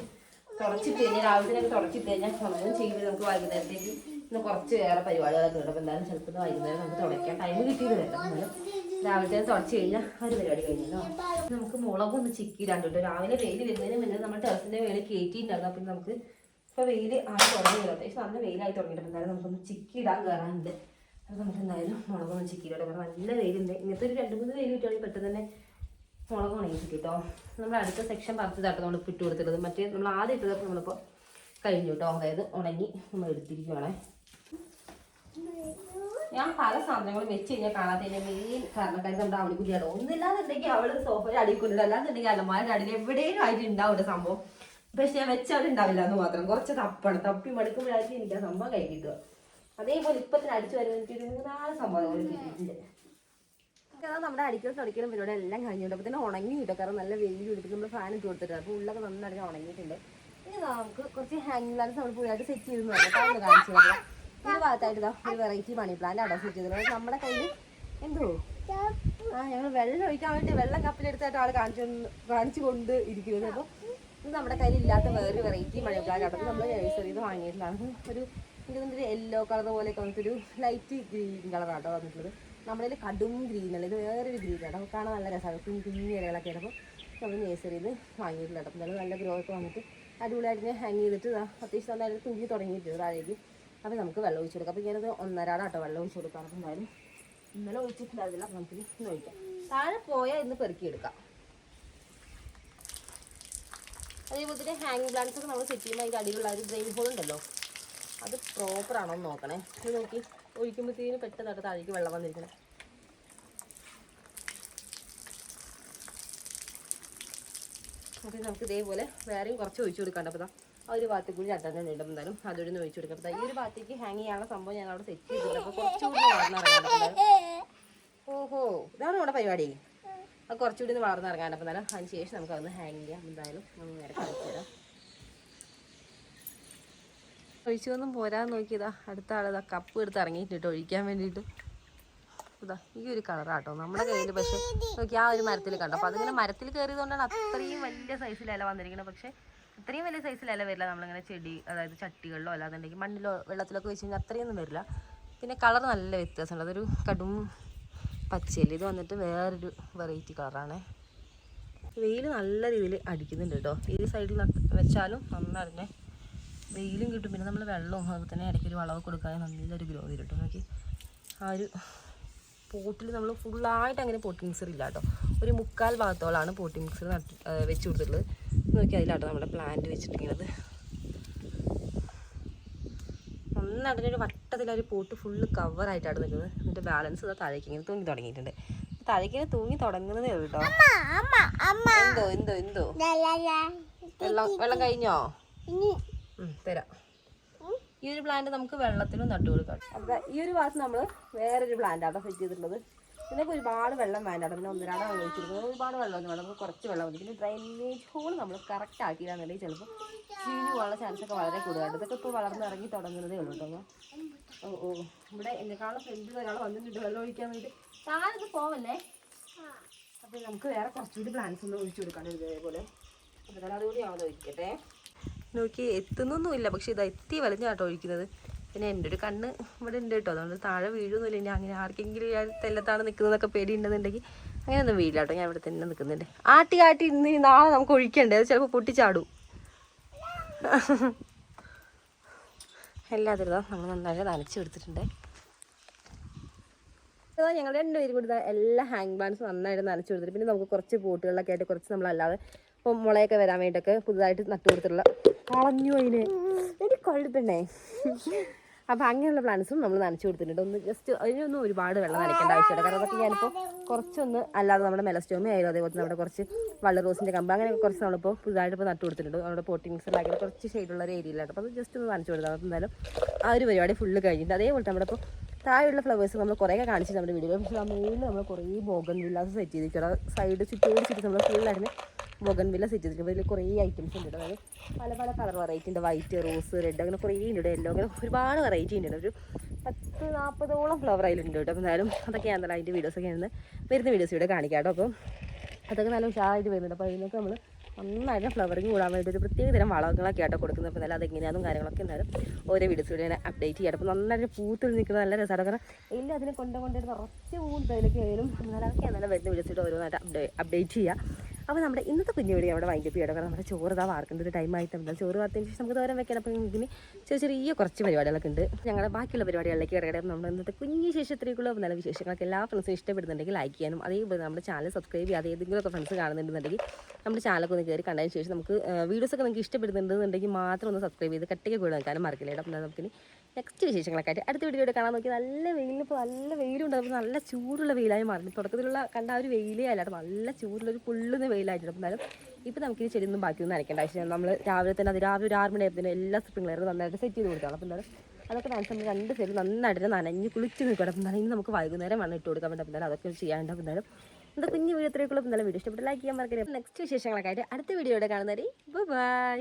തുടച്ചിട്ട് കഴിഞ്ഞാൽ രാവിലെ തുടച്ചിട്ട് കഴിഞ്ഞാൽ സമയം ചെയ്ത് നമുക്ക് വൈകുന്നേരത്തേക്ക് ഇന്ന് കുറച്ച് വേറെ പരിപാടികളൊക്കെ ഉണ്ട്. അപ്പോൾ എന്തായാലും ചിലപ്പോൾ വൈകുന്നേരം നമുക്ക് തുടയ്ക്കാൻ ടൈം കിട്ടിയത് കേട്ടോ. എന്നാലും രാവിലെ തന്നെ തുടച്ച് കഴിഞ്ഞാൽ ഒരു പരിപാടി കഴിഞ്ഞല്ലോ. നമുക്ക് മുളകൊന്ന് ചിക്കിയിടാണ്ട് കേട്ടോ രാവിലെ വെയിൽ വരുന്നതിന് മുന്നേ നമ്മൾ ടെറസിന്റെ വെയിൽ കയറ്റിയിട്ടുണ്ടായിരുന്നു അപ്പം നമുക്ക് ഇപ്പോൾ വെയിൽ ആയി തുടങ്ങിയല്ലോ അത്യാവശ്യം നല്ല വെയിലായി തുടങ്ങിയിട്ടുണ്ടായിരുന്നു നമുക്കൊന്ന് ചിക്കി ഇടാൻ കയറാനുണ്ട് അപ്പൊ നമുക്ക് എന്തായാലും മുളകൊന്ന് ചിക്കി ഇടട്ടെ കാരണം നല്ല വെയിലുണ്ട്. ഇങ്ങനത്തെ ഒരു രണ്ട് മൂന്ന് വെയിൽ കിട്ടുകയാണെങ്കിൽ പെട്ടെന്ന് തന്നെ മുളക് ഉണങ്ങി കേട്ടോ നമ്മൾ അടുത്ത സെക്ഷൻ പറിച്ചതാട്ടോ നമ്മൾ ഇട്ട് കൊടുത്തിട്ടത്. മറ്റേ നമ്മൾ ആദ്യം ഇട്ടതൊക്കെ നമ്മളിപ്പോൾ കഴിഞ്ഞു കേട്ടോ. അതായത് ഉണങ്ങി നമ്മൾ എടുത്തിരിക്കുവാണേ. ഞാൻ പല സാധനങ്ങളും വെച്ച് കഴിഞ്ഞാൽ കാണാത്തതിന്റെ മെയിൻ കാരണക്കാരി നമ്മുടെ അവളി കുട്ടിയാണ് ഒന്നില്ലാന്നുണ്ടെങ്കിൽ അവൾ സോഫയുടെ അടിയിൽ കൊണ്ടിട്ട് അല്ലാന്നുണ്ടെങ്കിൽ അലമാരുടെ അടിയിൽ എവിടെയും ആയിട്ട് ഉണ്ടാവും ഒരു സംഭവം. പക്ഷെ ഞാൻ വെച്ചാൽ ഉണ്ടാവില്ല എന്ന് മാത്രം. കുറച്ച് തപ്പാണ്. തപ്പി മടുക്കുമ്പോഴായിരിക്കും എനിക്ക് ആ സംഭവം കൈ കിട്ടുക. അതേപോലെ ഇപ്പത്തിന് അടിച്ചു വരുമ്പോൾ മൂന്നാൽ സംഭവം കിട്ടിയിട്ടുണ്ട്. നമ്മുടെ അടിക്കലും തുടക്കലും പരിപാടി എല്ലാം കഴിഞ്ഞിട്ടുണ്ട് അപ്പോൾ തന്നെ ഉണങ്ങി കിട്ടും. കാരണം നല്ല വെയിൽ എടുത്തിട്ട് നമ്മൾ ഫാൻ ഇട്ട് കൊടുത്തിട്ടുണ്ട് അപ്പോൾ ഉള്ളൊക്കെ നന്നായിട്ട് ഉണങ്ങിയിട്ടുണ്ട്. ഇനി നമുക്ക് കുറച്ച് ഹാങ് ലാൻസ് നമ്മൾ പുതിയതായിട്ട് സെറ്റ് ചെയ്ത് കാണിച്ചു തരാം. ഈ ഭാഗത്തായിട്ട് ഒരു വെറൈറ്റി മണി പ്ലാന്റ് അവിടെ സെറ്റ് നമ്മുടെ കയ്യിൽ എന്തോ? ആ ഞങ്ങൾ വെള്ളം ഒഴിക്കാൻ വേണ്ടി വെള്ളം കപ്പിലെടുത്തായിട്ട് ആൾ കാണിച്ചു കാണിച്ചു കൊണ്ട് ഇരിക്കുന്നത്. അപ്പോൾ ഇത് നമ്മുടെ കയ്യിൽ ഇല്ലാത്ത വേറൊരു വെറൈറ്റി മണി പ്ലാന്റ് അവിടെ നമ്മൾ നഴ്സറിയിൽ നിന്ന് വാങ്ങിയിട്ടുള്ളതാണ്. ഒരു ഒരു യെല്ലോ കളർ പോലെയൊക്കെ വന്നിട്ടൊരു ലൈറ്റ് ഗ്രീൻ കളറാട്ടോ വന്നിട്ടുള്ളത്. നമ്മുടെ കടും ഗ്രീൻ അല്ല? ഇത് വേറൊരു ആട്ടോ. അപ്പോൾ കാണാൻ നല്ല രസമാണ് കുഞ്ഞു കുഞ്ഞു ഇലകളൊക്കെ അപ്പോൾ നമ്മൾ നേഴ്സറിയിൽ നിന്ന് വാങ്ങിയിട്ടുള്ളത് നല്ല ഗ്രോ ഒക്കെ വന്നിട്ട് അടിപൊളിയായിട്ട് ഹാങ് ചെയ്തിട്ട് അത്യാവശ്യം നന്നായിട്ട് കുഞ്ഞി തുടങ്ങിയിട്ടുണ്ട് താഴേക്ക്. അപ്പോൾ നമുക്ക് വെള്ളം ഒഴിച്ച് കൊടുക്കാം. അപ്പോൾ ഞാനത് ഒന്നരാടാട്ടോ വെള്ളം ഒഴിച്ച് കൊടുക്കാം എന്തായാലും ഇന്നലെ ഒഴിച്ചിട്ടുണ്ടായിരുന്നില്ല അപ്പം നമുക്ക് ഇന്ന് ഒഴിക്കാം. താഴെ പോയാൽ ഇന്ന് പെറുക്കിയെടുക്കാം അതേപോലെ തന്നെ ഹാങ് പ്ലാന്റ്സ് ഒക്കെ നമ്മൾ സെറ്റ് ചെയ്യുമ്പോൾ അതിന്റെ അടിയിലുള്ള ഒരു ഡ്രെയിൻ ഹോൾ ഉണ്ടല്ലോ അത് പ്രോപ്പർ ആണോ എന്ന് നോക്കണേ. ഇത് നോക്കി. ഒഴിക്കുമ്പോഴത്തേന് പെട്ടെന്ന് താഴേക്ക് വെള്ളം വന്നിരിക്കണം. അപ്പോൾ നമുക്ക് ഇതേപോലെ വേറെയും കുറച്ച് ഒഴിച്ചു കൊടുക്കാണ്ട് അപ്പോൾ ആ ഒരു ഭാഗത്തേക്ക് കൂടി രണ്ടെണ്ണം ഉണ്ട് എന്തായാലും അതൊരു ഒഴിച്ചു കൊടുക്കാം. ഈ ഒരു ഭാഗത്തേക്ക് ഹാങ് ചെയ്യാനുള്ള സംഭവം ഞാൻ അവിടെ സെറ്റ് ചെയ്തിട്ടുണ്ട്. അപ്പോൾ കുറച്ചുകൂടി വളർന്നിറങ്ങാൻ ഓഹോ ഇതാണ് നമ്മുടെ പരിപാടി. അത് കുറച്ചുകൂടി ഒന്ന് വളർന്നിറങ്ങാൻ അപ്പോൾ എന്തായാലും അതിന് ശേഷം നമുക്ക് അതൊന്ന് ഹാങ് ചെയ്യാം. എന്തായാലും നമുക്ക് നേരെ കളിച്ചു തരാം. ഒഴിച്ചൊന്നും പോരാന്ന് നോക്കിയതാ. അടുത്ത ആളിതാ കപ്പ് എടുത്ത് ഇറങ്ങിയിട്ടിട്ട് ഒഴിക്കാൻ വേണ്ടിയിട്ട്. ഇതാ ഈ ഒരു കളറാട്ടോ നമ്മുടെ കയ്യിൽ പക്ഷെ നോക്കി ആ ഒരു മരത്തിൽ കണ്ടോ. അപ്പോൾ അതിങ്ങനെ മരത്തിൽ കയറിയതുകൊണ്ടാണ് അത്രയും വലിയ സൈസിലല്ല വന്നിരിക്കുന്നത് പക്ഷേ ഇത്രയും വലിയ സൈസിലല്ല വരില്ല. നമ്മളിങ്ങനെ ചെടി അതായത് ചട്ടികളിലോ അല്ലാന്നുണ്ടെങ്കിൽ മണ്ണിലോ വെള്ളത്തിലൊക്കെ വെച്ച് കഴിഞ്ഞാൽ അത്രയൊന്നും വരില്ല. പിന്നെ കളർ നല്ല വ്യത്യാസമുണ്ട്. അതൊരു കടും പച്ചയല്ല? ഇത് വന്നിട്ട് വേറൊരു വെറൈറ്റി കളറാണ് വെയിൽ നല്ല രീതിയിൽ അടിക്കുന്നുണ്ട് കേട്ടോ. ഈ സൈഡിൽ വെച്ചാലും തന്നെ വെയിലും കിട്ടും. പിന്നെ നമ്മൾ വെള്ളവും അതുപോലെ തന്നെ ഇടയ്ക്ക് ഒരു വളവ് കൊടുക്കാതെ നല്ലൊരു ഗ്രോ ചെയ്തു കേട്ടോ. നോക്കി. ആ ഒരു പോട്ടിൽ നമ്മൾ ഫുള്ളായിട്ട് അങ്ങനെ പോട്ടിംഗ് മിക്സർ ഇല്ല കേട്ടോ. ഒരു മുക്കാൽ ഭാഗത്തോളാണ് പോട്ടിംഗ് മിക്സർ വെച്ച് കൊടുത്തിട്ടുള്ളത്. നോക്കി അതിലാട്ടോ നമ്മുടെ പ്ലാന്റ് വെച്ചിട്ടിരിക്കുന്നത് നന്നായിട്ട് ഒരു വട്ടത്തിലൊരു പോട്ട് ഫുള്ള് കവറായിട്ടാണ് നിൽക്കുന്നത്. എന്നിട്ട് ബാലൻസ് ഇതാ താഴേക്ക് ഇങ്ങനെ തൂങ്ങി തുടങ്ങിയിട്ടുണ്ട്. താഴേക്ക് ഇങ്ങനെ തൂങ്ങി തുടങ്ങുന്നതേ ഉള്ളൂ കേട്ടോ എന്തോ എന്തോ എന്തോ. വെള്ളം വെള്ളം കഴിഞ്ഞോ? തരാം. ഈ ഒരു പ്ലാന്റ് നമുക്ക് വെള്ളത്തിലും നട്ടു കൊടുക്കാം. അപ്പൊ ഈ ഒരു ഭാഗത്ത് നമ്മൾ വേറൊരു പ്ലാന്റ് ആണ് സെറ്റ് ചെയ്തിട്ടുള്ളത്. ഇതിനൊക്കെ ഒരുപാട് വെള്ളം വേണ്ട. പിന്നെ ഒന്നരാടം ഒഴിച്ചിരിക്കുന്നത് ഒരുപാട് വെള്ളം ഒന്നും വേണം നമുക്ക് കുറച്ച് വെള്ളം മതി പിന്നെ ഡ്രൈനേജ് ഹോൾ നമ്മൾ കറക്റ്റ് ആക്കിയില്ലാന്നുണ്ടെങ്കിൽ ചിലപ്പോൾ ചീഞ്ഞു പോകാനുള്ള ചാൻസ് ഒക്കെ വളരെ കൂടുതലാണ്. ഇതൊക്കെ ഇപ്പോൾ വളർന്ന് ഇറങ്ങി തുടങ്ങുന്നതേ ഉള്ളൂ കേട്ടോ. ഓ ഓ. ഇവിടെ എന്നെക്കാളും ഫ്രണ്ടിൽ ഒരാൾ വന്നിട്ടുണ്ട്. വെള്ളം ഒഴിക്കാൻ വേണ്ടി താനത് പോവല്ലേ? അപ്പോൾ നമുക്ക് വേറെ കുറച്ചുകൂടി പ്ലാന്റ്സ് ഒന്ന് ഒഴിച്ചു കൊടുക്കാൻ ഇതേപോലെ. അപ്പോൾ അതുകൂടി ആവുന്ന ഒഴിക്കട്ടെ നോക്കി എത്തുന്നൊന്നുമില്ല. പക്ഷെ ഇത് എത്തി വലിഞ്ഞാട്ടോ ഒഴിക്കുന്നത്. പിന്നെ എന്റെ ഒരു കണ്ണ് ഇവിടെ ഉണ്ട് കേട്ടോ. അതുകൊണ്ട് താഴെ വീഴുന്നില്ല ഇനി അങ്ങനെ ആർക്കെങ്കിലും ഞാൻ തെല്ലത്താണ് നിൽക്കുന്നതൊക്കെ പേടിയുണ്ടെന്നുണ്ടെങ്കിൽ അങ്ങനെയൊന്നും വീഴില്ല കേട്ടോ. ഞാൻ ഇവിടെ തന്നെ നിൽക്കുന്നുണ്ട്. ആട്ടി ആട്ടി ഇന്ന് ഇനി നാളെ നമുക്ക് ഒഴിക്കണ്ടേ? അത് ചിലപ്പോൾ പൊട്ടിച്ചാടും. എല്ലാത്തിലും ഇതാ നമ്മൾ നന്നായിട്ട് നനച്ച് കൊടുത്തിട്ടുണ്ട് ഞങ്ങൾ രണ്ടുപേരും കൂടി എല്ലാ ഹാങ് ബാൻസ് നന്നായിട്ട് നനച്ചു കൊടുത്തിട്ട് പിന്നെ നമുക്ക് കുറച്ച് പോട്ടുകളിലൊക്കെ ആയിട്ട് കുറച്ച് നമ്മളല്ലാതെ ഇപ്പം മുളയൊക്കെ വരാൻ വേണ്ടിയിട്ടൊക്കെ പുതുതായിട്ട് നട്ടു കൊടുത്തിട്ടുള്ള കളഞ്ഞു അതിന് എനിക്ക് കൊഴുപ്പണ്ടേ അപ്പോൾ അങ്ങനെയുള്ള പ്ലാന്റ്സും നമ്മൾ നനച്ചു കൊടുത്തിട്ടുണ്ട്. ഒന്ന് ജസ്റ്റ് അതിനൊന്നും ഒരുപാട് വെള്ളം നനയ്ക്കേണ്ട ആവശ്യമില്ല. കാരണം അതൊക്കെ ഞാനിപ്പോൾ കുറച്ചൊന്ന് അല്ലാതെ നമ്മുടെ മെലസ്റ്റോമി ആയാലും അതേപോലെ നമ്മുടെ കുറച്ച് വള്ള റോസിന്റെ കമ്പ് അങ്ങനെയൊക്കെ കുറച്ച് നമ്മളിപ്പോൾ പുതുതായിട്ട് ഇപ്പോൾ നട്ടു കൊടുത്തിട്ടുണ്ട്. നമ്മുടെ പോട്ടിങ്സ് മിക്സറിലാക്കി കുറച്ച് ഷെയ്ഡുള്ള ഒരു ഏരിയയിലാണ് അപ്പോൾ അത് ജസ്റ്റ് ഒന്ന് നനച്ചു കൊടുത്താൽ എന്തായാലും ആ ഒരു പരിപാടി ഫുള്ള് കഴിഞ്ഞിട്ട് അതേപോലെ നമ്മളിപ്പോൾ താഴെയുള്ള ഫ്ലവേഴ്സ് നമ്മൾ കുറേ കാണിച്ചിട്ടുണ്ട് നമ്മുടെ വീഡിയോയിൽ പക്ഷേ മുകളിൽ നമ്മൾ കുറേ ബോഗൻ വില്ലാസ് സെറ്റ് ചെയ്തിട്ടുണ്ട് സൈഡ് ചുറ്റോട് ചുറ്റും നമ്മൾ ഫുള്ളായിരുന്നു ബോഗൻ വില്ല സെറ്റ് അതിൽ കുറേ ഐറ്റംസ് ഉണ്ട് അതായത് പല പല കളർ വെറൈറ്റി ഉണ്ട്. വൈറ്റ് റോസ് റെഡ് അങ്ങനെ കുറേ ഉണ്ട് യെല്ലോ അങ്ങനെ ഒരുപാട് വെറൈറ്റി ഉണ്ട് ഒരു പത്ത് നാൽപ്പതോളം ഫ്ലവർ അതിലുണ്ട് കേട്ടോ എന്തായാലും അതൊക്കെ ഞാൻ അതിന്റെ വീഡിയോസൊക്കെ ഞാൻ വരുന്ന വീഡിയോസ് ഇവിടെ കാണിക്കാം കേട്ടോ അപ്പം അതൊക്കെ നല്ല ഉഷാറായിട്ട് വരുന്നുണ്ട്. അപ്പോൾ അതിനൊക്കെ നമ്മൾ നന്നായിട്ട് ഫ്ലവറിങ് കൂടാൻ വേണ്ടി ഒരു പ്രത്യേക തരം വളങ്ങളൊക്കെ ആട്ടോ കൊടുക്കുന്നത്. അപ്പോൾ എന്തായാലും അതെങ്ങനെയാണെന്നും കാര്യങ്ങളൊക്കെ എന്തായാലും ഓരോ വീഡിയോസ് ഇവിടെ ഞാൻ അപ്ഡേറ്റ് ചെയ്യാം അപ്പോൾ നന്നായിട്ട് പൂത്തിൽ നിൽക്കുന്നത് നല്ല രസമാണ് കാരണം എല്ലാം അതിനെ കൊണ്ട് കൊണ്ടിട്ട് നിറച്ച് പൂണ്ട് അതിലൊക്കെ ആയാലും എന്നാലും അതൊക്കെ എന്നാലും വരുന്ന വീഡിയോസ് ഇവിടെ ഓരോന്നായിട്ട് അപ്ഡേ അപ്ഡേറ്റ് ചെയ്യുക അപ്പോൾ നമ്മുടെ ഇന്നത്തെ കുഞ്ഞു വീഡിയോ അവിടെ വൈകിട്ട് ചെയ്യണം കാരണം നമ്മുടെ ചോറ് ഇതാ വാർക്കേണ്ട ഒരു ടൈം ആയിട്ട് ചോറ് വാർത്തതിന് ശേഷം നമുക്ക് തോരം വെക്കണം അപ്പോൾ ഇതിന് ചെറിയ ചെറിയ കുറച്ച് പരിപാടികളൊക്കെ ഉണ്ട്. ഞങ്ങളുടെ ബാക്കിയുള്ള പരിപാടികളിലേക്ക് ഇറങ്ങി നമ്മുടെ ഇന്നത്തെ കുഞ്ഞു ശേഷത്തിലേക്കുള്ള നല്ല വിശേഷങ്ങളൊക്കെ എല്ലാ ഫ്രണ്ട്സും ഇഷ്ടപ്പെടുന്നുണ്ടെങ്കിൽ ലൈക്ക് ചെയ്യാനും അതേപോലെ നമ്മുടെ ചാനൽ സബ്സ്ക്രൈബ് ചെയ്യാതെ ഏതെങ്കിലുമൊക്കെ ഫ്രണ്ട്സ് കാണുന്നുണ്ടെന്നുണ്ടെങ്കിൽ നമ്മുടെ ചാനലൊക്കെ ഒന്ന് കയറി കണ്ടതിന് ശേഷം നമുക്ക് വീഡിയോസൊക്കെ നിങ്ങൾക്ക് ഇഷ്ടപ്പെടുന്നുണ്ടെന്നുണ്ടെങ്കിൽ മാത്രം ഒന്ന് സബ്സ്ക്രൈബ് ചെയ്ത് കട്ടിക്ക് കൂടെ നിൽക്കാനും മറക്കില്ല. അപ്പോൾ നമുക്കിനി നെക്സ്റ്റ് വിശേഷങ്ങളൊക്കെ ആയിട്ട് അടുത്ത വീഡിയോ കാണാൻ നോക്കി നല്ല വെയിലിപ്പോൾ നല്ല വെയിലുണ്ട്. അപ്പോൾ നല്ല ചൂടുള്ള വെയിലായി മാറി. തുടക്കത്തിലുള്ള കണ്ട ആ ഒരു വെയിലേ അല്ലാതെ നല്ല ചൂടുള്ള ഒരു പൊള്ളുന്ന വെയിലായിട്ടുണ്ട്. അപ്പോൾ എന്നാലും ഇപ്പോൾ നമുക്കിനി ചെടിയൊന്നും ബാക്കിയൊന്നും നനയ്ക്കേണ്ട ആവശ്യം നമ്മൾ രാവിലെ തന്നെ അത് രാവിലെ ഒരു ആറ് മണിയായപ്പോൾ എല്ലാ സ്പ്രിംഗ്ലറും നന്നായിട്ട് സെറ്റ് ചെയ്ത് കൊടുക്കണം. അപ്പോൾ എന്തായാലും അതൊക്കെ നനച്ച് നമ്മൾ രണ്ട് സൈഡ് നന്നായിട്ട് നനഞ്ഞ് കുളിച്ച് നിൽക്കണം. അപ്പോൾ എന്നാലും ഇനി നമുക്ക് വൈകുന്നേരം വേണം ഇട്ട് കൊടുക്കാൻ പറ്റും. അതൊക്കെ ചെയ്യാണ്ട് അപ്പോൾ എന്തായാലും എന്താ കുഞ്ഞു വീഡിയോ ഇത്രയൊക്കെയുള്ള എന്തായാലും വീഡിയോ ഇഷ്ടപ്പെട്ട് ലൈക്ക് ചെയ്യാൻ മറക്കരുത്. നെക്സ്റ്റ് വിശേഷങ്ങളൊക്കെ ആയിട്ട് അടുത്ത വീഡിയോയുടെ കാണുന്നവരെ ബൈ